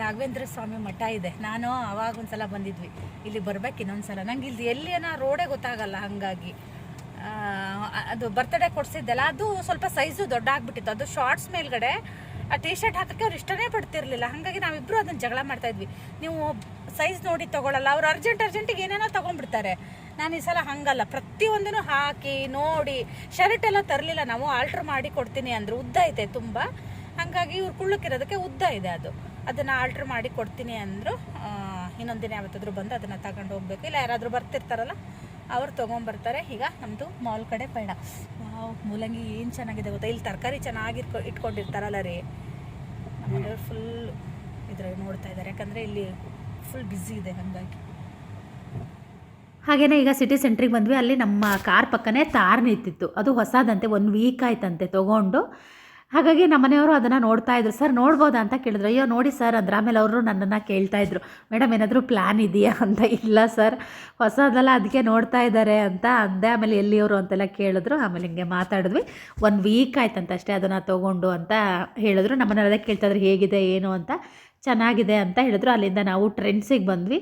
A: ರಾಘವೇಂದ್ರ ಸ್ವಾಮಿ ಮಠ ಇದೆ. ನಾನು ಅವಾಗ ಒಂದ್ಸಲ ಬಂದಿದ್ವಿ. ಇಲ್ಲಿ ಬರ್ಬೇಕು ಇನ್ನೊಂದ್ಸಲ. ನಂಗೆ ಇಲ್ಲಿ ಎಲ್ಲಿ ಏನೋ ರೋಡೇ ಗೊತ್ತಾಗಲ್ಲ ಹಾಗಾಗಿ. ಅದು ಬರ್ತ್ಡೇ ಕೊಡಿಸಿದ್ದೆಲ್ಲ, ಅದು ಸ್ವಲ್ಪ ಸೈಜು ದೊಡ್ಡ ಆಗ್ಬಿಟ್ಟಿತ್ತು. ಅದು ಶಾರ್ಟ್ಸ್ ಮೇಲ್ಗಡೆ ಆ ಟಿ ಶರ್ಟ್ ಹಾಕೋಕ್ಕೆ ಅವ್ರು ಇಷ್ಟನೇ ಪಡ್ತಿರ್ಲಿಲ್ಲ. ಹಾಗಾಗಿ ನಾವಿಬ್ರು ಅದನ್ನ ಜಗಳ ಮಾಡ್ತಾ ಇದ್ವಿ. ನೀವು ಸೈಜ್ ನೋಡಿ ತಗೊಳಲ್ಲ. ಅವ್ರು ಅರ್ಜೆಂಟ್ ಅರ್ಜೆಂಟಿಗೆ ಏನೇನೋ ತಗೊಂಡ್ಬಿಡ್ತಾರೆ. ನಾನು ಈ ಸಲ ಹಂಗಲ್ಲ. ಪ್ರತಿಯೊಂದನ್ನು ಹಾಕಿ, ನೋಡಿ ಶರ್ಟ್ ಎಲ್ಲ ತರಲಿಲ್ಲ. ನಾವು ಆಲ್ಟ್ರ್ ಮಾಡಿ ಕೊಡ್ತೀನಿ ಅಂದ್ರು ಉದ್ದ ಐತೆ ತುಂಬ. ಹಾಗಾಗಿ ಇವ್ರು ಕುಳ್ಳಕ್ಕಿರೋದಕ್ಕೆ ಉದ್ದ ಇದೆ ಅದು. ಅದನ್ನು ಆಲ್ಟ್ರ್ ಮಾಡಿ ಕೊಡ್ತೀನಿ ಅಂದರು ಇನ್ನೊಂದಿನ ಯಾವತ್ತಾದರೂ ಬಂದು ಅದನ್ನು ತಗೊಂಡು ಹೋಗ್ಬೇಕು. ಇಲ್ಲ, ಯಾರಾದರೂ ಬರ್ತಿರ್ತಾರಲ್ಲ ಅವ್ರು ತೊಗೊಂಬರ್ತಾರೆ. ಈಗ ನಮ್ಮದು ಮಾಲ್ ಕಡೆ ಬೇಡ ವಾವ್ ಮೂಲಂಗಿ ಏನು ಚೆನ್ನಾಗಿದೆ ಗೊತ್ತಾ? ಇಲ್ಲಿ ತರಕಾರಿ ಚೆನ್ನಾಗಿ ಇಟ್ಕೊ ಇಟ್ಕೊಂಡಿರ್ತಾರಲ್ಲ ರೀ. ನಮ್ಮನೆಯವ್ರು ಫುಲ್ ಇದ್ರಾಗ ನೋಡ್ತಾ ಇದ್ದಾರೆ ಯಾಕಂದರೆ ಇಲ್ಲಿ ಫುಲ್ ಬ್ಯುಸಿ ಇದೆ ಹಾಗಾಗಿ.
C: ಹಾಗೆಯೇ ಈಗ ಸಿಟಿ ಸೆಂಟ್ರಿಗೆ ಬಂದ್ವಿ. ಅಲ್ಲಿ ನಮ್ಮ ಕಾರ್ ಪಕ್ಕನೇ ತಾರ್ ನಿಂತಿತ್ತು ಅದು ಹೊಸದಂತೆ ಒಂದು ವೀಕ್ ಆಯ್ತಂತೆ ತೊಗೊಂಡು. ಹಾಗಾಗಿ ನಮ್ಮ ಮನೆಯವರು ಅದನ್ನು ನೋಡ್ತಾ ಇದ್ರು. ಸರ್, ನೋಡ್ಬೋದಾ? ಅಂತ ಕೇಳಿದ್ರು. ಅಯ್ಯೋ, ನೋಡಿ ಸರ್ ಅಂದ್ರೆ ಆಮೇಲೆ ಅವರು ನನ್ನನ್ನು ಕೇಳ್ತಾ ಇದ್ರು. ಮೇಡಮ್ ಏನಾದರೂ ಪ್ಲ್ಯಾನ್ ಇದೆಯಾ? ಅಂತ, ಇಲ್ಲ ಸರ್, ಹೊಸದಲ್ಲ ಅದಕ್ಕೆ ನೋಡ್ತಾ ಇದ್ದಾರೆ ಅಂತ ಅಂದೆ. ಆಮೇಲೆ ಎಲ್ಲಿಯವರು ಅಂತೆಲ್ಲ ಕೇಳಿದ್ರು. ಆಮೇಲೆ ಹಿಂಗೆ ಮಾತಾಡಿದ್ವಿ. ಒಂದು ವೀಕ್ ಆಯ್ತಂತ ಅಷ್ಟೇ ಅದನ್ನು ತೊಗೊಂಡು ಅಂತ ಹೇಳಿದ್ರು. ನಮ್ಮನೆಲ್ಲ ಅದೇ ಕೇಳ್ತಾ ಇದ್ರು. ಹೇಗಿದೆ, ಏನು? ಅಂತ. ಚೆನ್ನಾಗಿದೆ ಅಂತ ಹೇಳಿದ್ರು. ಅಲ್ಲಿಂದ ನಾವು ಟ್ರೆಂಡ್ಸಿಗೆ ಬಂದ್ವಿ.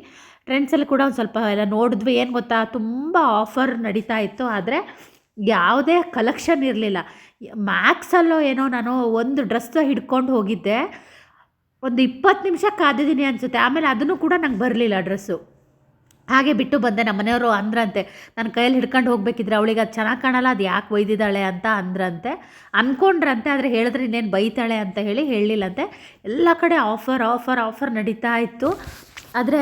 C: ಟ್ರೆಂಡ್ಸಲ್ಲಿ ಕೂಡ ಒಂದು ಸ್ವಲ್ಪ ಎಲ್ಲ ನೋಡಿದ್ವಿ. ಏನು ಗೊತ್ತಾ? ತುಂಬ ಆಫರ್ ನಡೀತಾ ಇತ್ತು. ಆದರೆ ಯಾವುದೇ ಕಲೆಕ್ಷನ್ ಇರಲಿಲ್ಲ. ಮ್ಯಾಕ್ಸಲ್ಲೋ ಏನೋ ನಾನು ಒಂದು ಡ್ರೆಸ್ ಹಿಡ್ಕೊಂಡು ಹೋಗಿದ್ದೆ. ಒಂದು ಇಪ್ಪತ್ತು ನಿಮಿಷ ಕಾದಿದ್ದೀನಿ ಅನಿಸುತ್ತೆ. ಆಮೇಲೆ ಅದನ್ನು ಕೂಡ ನಂಗೆ ಬರಲಿಲ್ಲ ಡ್ರೆಸ್ಸು ಹಾಗೆ ಬಿಟ್ಟು ಬಂದೆ ನಮ್ಮ ಮನೆಯವರು ಅಂದ್ರಂತೆ. ನನ್ನ ಕೈಯಲ್ಲಿ ಹಿಡ್ಕೊಂಡು ಹೋಗ್ಬೇಕಿದ್ರೆ ಅವಳಿಗೆ ಅದು ಚೆನ್ನಾಗಿ ಕಾಣಲ್ಲ, ಅದು ಯಾಕೆ ಒಯ್ದಿದ್ದಾಳೆ ಅಂತ ಅಂದ್ರಂತೆ. ಅಂದ್ಕೊಂಡ್ರಂತೆ ಆದರೆ ಹೇಳಿದ್ರೆ ಇನ್ನೇನು ಬೈತಾಳೆ ಅಂತ ಹೇಳಿ ಹೇಳಲಿಲ್ಲಂತೆ ಎಲ್ಲ ಕಡೆ ಆಫರ್ ಆಫರ್ ಆಫರ್ ನಡೀತಾ ಇತ್ತು. ಆದರೆ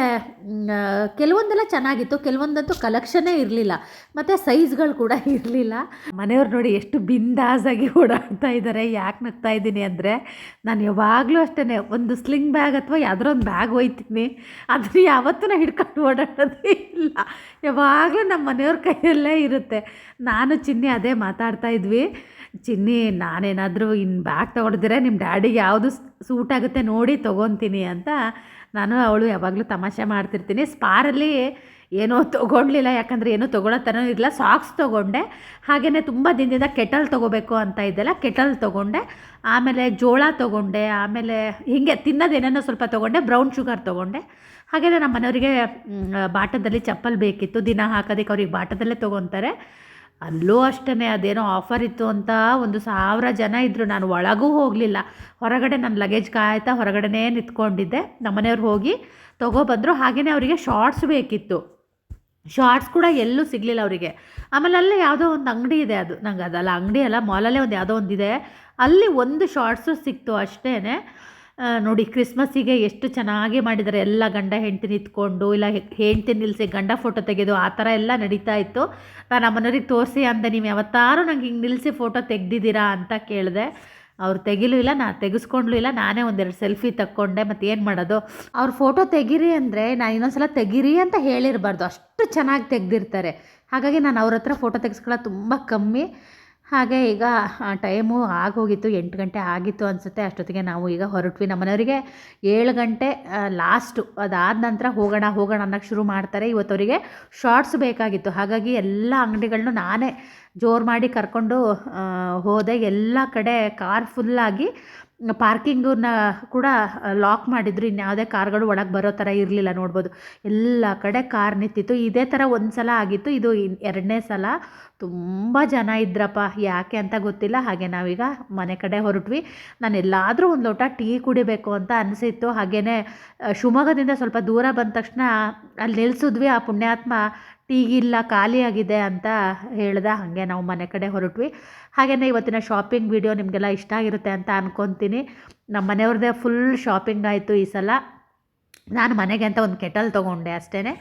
C: ಕೆಲವೊಂದೆಲ್ಲ ಚೆನ್ನಾಗಿತ್ತು, ಕೆಲವೊಂದಂತೂ ಕಲೆಕ್ಷನ್ನೇ ಇರಲಿಲ್ಲ. ಮತ್ತು ಸೈಜ್ಗಳು ಕೂಡ ಇರಲಿಲ್ಲ. ಮನೆಯವ್ರು ನೋಡಿ ಎಷ್ಟು ಬಿಂದಾಸಾಗಿ ಓಡಾಡ್ತಾ ಇದ್ದಾರೆ ಯಾಕೆ ನಗ್ತಾ ಇದ್ದೀನಿ ಅಂದರೆ, ನಾನು ಯಾವಾಗಲೂ ಅಷ್ಟೇ ಒಂದು ಸ್ಲಿಂಗ್ ಬ್ಯಾಗ್ ಅಥವಾ ಯಾವುದೋ ಒಂದು ಬ್ಯಾಗ್ ಒಯ್ತೀನಿ. ಅದನ್ನು ಯಾವತ್ತೂ ನಾನು ಹಿಡ್ಕೊಂಡು ಓಡಾಡೋದೇ ಇಲ್ಲ. ಯಾವಾಗಲೂ ನಮ್ಮ ಮನೆಯವ್ರ ಕೈಯಲ್ಲೇ ಇರುತ್ತೆ. ನಾನು ಚಿನ್ನಿ ಅದೇ ಮಾತಾಡ್ತಾ ಇದ್ವಿ. ಚಿನ್ನಿ, ನಾನೇನಾದರೂ ಇನ್ನು ಬ್ಯಾಗ್ ತೊಗೊಂಡಿದ್ರೆ ನಿಮ್ಮ ಡ್ಯಾಡಿಗೆ ಯಾವುದು ಸೂಟ್ ಆಗುತ್ತೆ ನೋಡಿ ತೊಗೊತೀನಿ ಅಂತ ನಾನು ಅವಳು ಯಾವಾಗಲೂ ತಮಾಷೆ ಮಾಡ್ತಿರ್ತೀನಿ. ಸ್ಪಾರಲ್ಲಿ ಏನೋ ತೊಗೊಳ್ಲಿಲ್ಲ ಯಾಕಂದರೆ ಏನೂ ತೊಗೊಳ್ಳೋ ಥರ ಇಲ್ಲ. ಸಾಕ್ಸ್ ತೊಗೊಂಡೆ. ಹಾಗೆಯೇ ತುಂಬ ದಿನದಿಂದ ಕೆಟಲ್ ತೊಗೋಬೇಕು ಅಂತ ಇದ್ದೆಲ್ಲ ಕೆಟಲ್ ತೊಗೊಂಡೆ. ಆಮೇಲೆ ಜೋಳ ತೊಗೊಂಡೆ. ಆಮೇಲೆ ಹೀಗೆ ತಿನ್ನೋದೇನೇನೋ ಸ್ವಲ್ಪ ತೊಗೊಂಡೆ. ಬ್ರೌನ್ ಶುಗರ್ ತೊಗೊಂಡೆ. ಹಾಗೆಯೇ ನಮ್ಮ ಮನೆಯವರಿಗೆ ಬಾಟದಲ್ಲಿ ಚಪ್ಪಲ್ ಬೇಕಿತ್ತು. ದಿನ ಹಾಕೋದಕ್ಕೆ ಅವ್ರಿಗೆ ಬಾಟದಲ್ಲೇ ತೊಗೊತಾರೆ. ಅಲ್ಲೂ ಅಷ್ಟೇ ಅದೇನೋ ಆಫರ್ ಇತ್ತು ಅಂತ ಒಂದು ಸಾವಿರ ಜನ ಇದ್ದರು ನಾನು ಒಳಗೂ ಹೋಗಲಿಲ್ಲ. ಹೊರಗಡೆ ನನ್ನ ಲಗೇಜ್ ಕಾಯ್ತಾ ಹೊರಗಡೆನೇ ನಿಂತ್ಕೊಂಡಿದ್ದೆ. ನಮ್ಮನೆಯವ್ರು ಹೋಗಿ ತೊಗೊಬಂದರು ಹಾಗೆಯೇ ಅವರಿಗೆ ಶಾರ್ಟ್ಸ್ ಬೇಕಿತ್ತು. ಶಾರ್ಟ್ಸ್ ಕೂಡ ಎಲ್ಲೂ ಸಿಗಲಿಲ್ಲ ಅವರಿಗೆ. ಆಮೇಲೆ ಅಲ್ಲೇ ಯಾವುದೋ ಒಂದು ಅಂಗಡಿ ಇದೆ ಅದು. ನಂಗೆ ಅದಲ್ಲ ಅಂಗಡಿ ಅಲ್ಲ ಮಾಲಲ್ಲೇ ಒಂದು ಯಾವುದೋ ಒಂದಿದೆ. ಅಲ್ಲಿ ಒಂದು ಶಾರ್ಟ್ಸು ಸಿಕ್ತು ಅಷ್ಟೇ ನೋಡಿ, ಕ್ರಿಸ್ಮಸ್ಸಿಗೆ ಎಷ್ಟು ಚೆನ್ನಾಗಿ ಮಾಡಿದ್ದಾರೆ. ಎಲ್ಲ ಗಂಡ ಹೆಂಡತಿ ನಿಂತ್ಕೊಂಡು ಇಲ್ಲ ಹೆಂಡತಿ ನಿಲ್ಲಿಸಿ ಗಂಡ ಫೋಟೋ ತೆಗೆದು, ಆ ಥರ ಎಲ್ಲ ನಡೀತಾ ಇತ್ತು. ನಾನು ಅಮ್ಮನವ್ರಿಗೆ ತೋರಿಸಿ ಅಂದೆ ನೀವು ಯಾವತ್ತಾರು ನಂಗೆ ಹಿಂಗೆ ನಿಲ್ಲಿಸಿ ಫೋಟೋ ತೆಗ್ದಿದ್ದೀರಾ ಅಂತ ಕೇಳಿದೆ. ಅವ್ರು ತೆಗಿಲೂ ಇಲ್ಲ ನಾನು ತೆಗೆಸ್ಕೊಂಡ್ಲೂ ಇಲ್ಲ. ನಾನೇ ಒಂದೆರಡು ಸೆಲ್ಫಿ ತಕ್ಕೊಂಡೆ, ಮತ್ತು ಏನು ಮಾಡೋದು? ಅವ್ರ ಫೋಟೋ ತೆಗೀರಿ ಅಂದರೆ ನಾನು ಇನ್ನೊಂದ್ಸಲ ತೆಗೀರಿ ಅಂತ ಹೇಳಿರಬಾರ್ದು. ಅಷ್ಟು ಚೆನ್ನಾಗಿ ತೆಗೆದಿರ್ತಾರೆ. ಹಾಗಾಗಿ ನಾನು ಅವ್ರ ಹತ್ರ ಫೋಟೋ ತೆಗೆಸ್ಕೊಳ್ಳೋದು ತುಂಬ ಕಮ್ಮಿ. ಹಾಗೆ ಈಗ ಟೈಮು ಆಗೋಗಿತ್ತು, ಎಂಟು ಗಂಟೆ ಆಗಿತ್ತು ಅನಿಸುತ್ತೆ. ಅಷ್ಟೊತ್ತಿಗೆ ನಾವು ಈಗ ಹೊರಟ್ವಿ. ನಮ್ಮನೆಯವರಿಗೆ ಏಳು ಗಂಟೆ ಲಾಸ್ಟು ಅದಾದ ನಂತರ ಹೋಗೋಣ ಹೋಗೋಣ ಅನ್ನೋಕ್ಕೆ ಶುರು ಮಾಡ್ತಾರೆ. ಇವತ್ತು ಅವರಿಗೆ ಶಾರ್ಟ್ಸ್ ಬೇಕಾಗಿತ್ತು. ಹಾಗಾಗಿ ಎಲ್ಲ ಅಂಗಡಿಗಳನ್ನೂ ನಾನೇ ಜೋರು ಮಾಡಿ ಕರ್ಕೊಂಡು ಹೋದೆ. ಎಲ್ಲ ಕಡೆ ಕಾರ್ ಫುಲ್ಲಾಗಿ ಪಾರ್ಕಿಂಗನ್ನ ಕೂಡ ಲಾಕ್ ಮಾಡಿದ್ರು. ಇನ್ಯಾವುದೇ ಕಾರ್ಗಳು ಒಳಗೆ ಬರೋ ಥರ ಇರಲಿಲ್ಲ ನೋಡ್ಬೋದು. ಎಲ್ಲ ಕಡೆ ಕಾರ್ ನಿಂತಿತ್ತು. ಇದೇ ಥರ ಒಂದು ಸಲ ಆಗಿತ್ತು. ಇದು ಎರಡನೇ ಸಲ. ತುಂಬ ಜನ ಇದ್ರಪ್ಪ. ಯಾಕೆ ಅಂತ ಗೊತ್ತಿಲ್ಲ. ಹಾಗೆ ನಾವೀಗ ಮನೆ ಕಡೆ ಹೊರಟ್ವಿ. ನಾನು ಎಲ್ಲಾದರೂ ಒಂದು ಲೋಟ ಟೀ ಕುಡಿಬೇಕು ಅಂತ ಅನಿಸಿತ್ತು. ಹಾಗೆಯೇ ಶಿವಮೊಗ್ಗದಿಂದ ಸ್ವಲ್ಪ ದೂರ ಬಂದ ತಕ್ಷಣ ಅಲ್ಲಿ ನಿಲ್ಲಿಸಿದ್ವಿ ಆ ಪುಣ್ಯಾತ್ಮ ಟೀಗಿಲ್ಲ ಖಾಲಿಯಾಗಿದೆ ಅಂತ ಹೇಳ್ದ ಹಾಗೆ ನಾವು ಮನೆ ಕಡೆ ಹೊರಟ್ವಿ. ಹಾಗೆಯೇ ಇವತ್ತಿನ ಶಾಪಿಂಗ್ ವಿಡಿಯೋ ನಿಮಗೆಲ್ಲ ಇಷ್ಟ ಆಗಿರುತ್ತೆ ಅಂತ ಅಂದ್ಕೊತೀನಿ ನಮ್ಮ ಮನೆಯವ್ರದ್ದೇ ಫುಲ್ ಶಾಪಿಂಗ್ ಆಯಿತು ಈ ಸಲ. ನಾನು ಮನೆಗೆ ಅಂತ ಒಂದು ಕೆಟಲ್ ತೊಗೊಂಡೆ ಅಷ್ಟೇ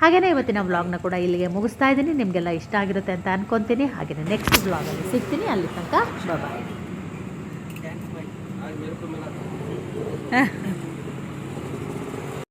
C: ಹಾಗೆಯೇ ಇವತ್ತಿನ ವ್ಲಾಗ್ನ ಕೂಡ ಇಲ್ಲಿಗೆ ಮುಗಿಸ್ತಾ ಇದ್ದೀನಿ. ನಿಮಗೆಲ್ಲ ಇಷ್ಟ ಆಗಿರುತ್ತೆ ಅಂತ ಅಂದ್ಕೊತೀನಿ ಹಾಗೆಯೇ ನೆಕ್ಸ್ಟ್ ವ್ಲಾಗಲ್ಲಿ ಸಿಗ್ತೀನಿ. ಅಲ್ಲಿ ತನಕ ಬಾಯ್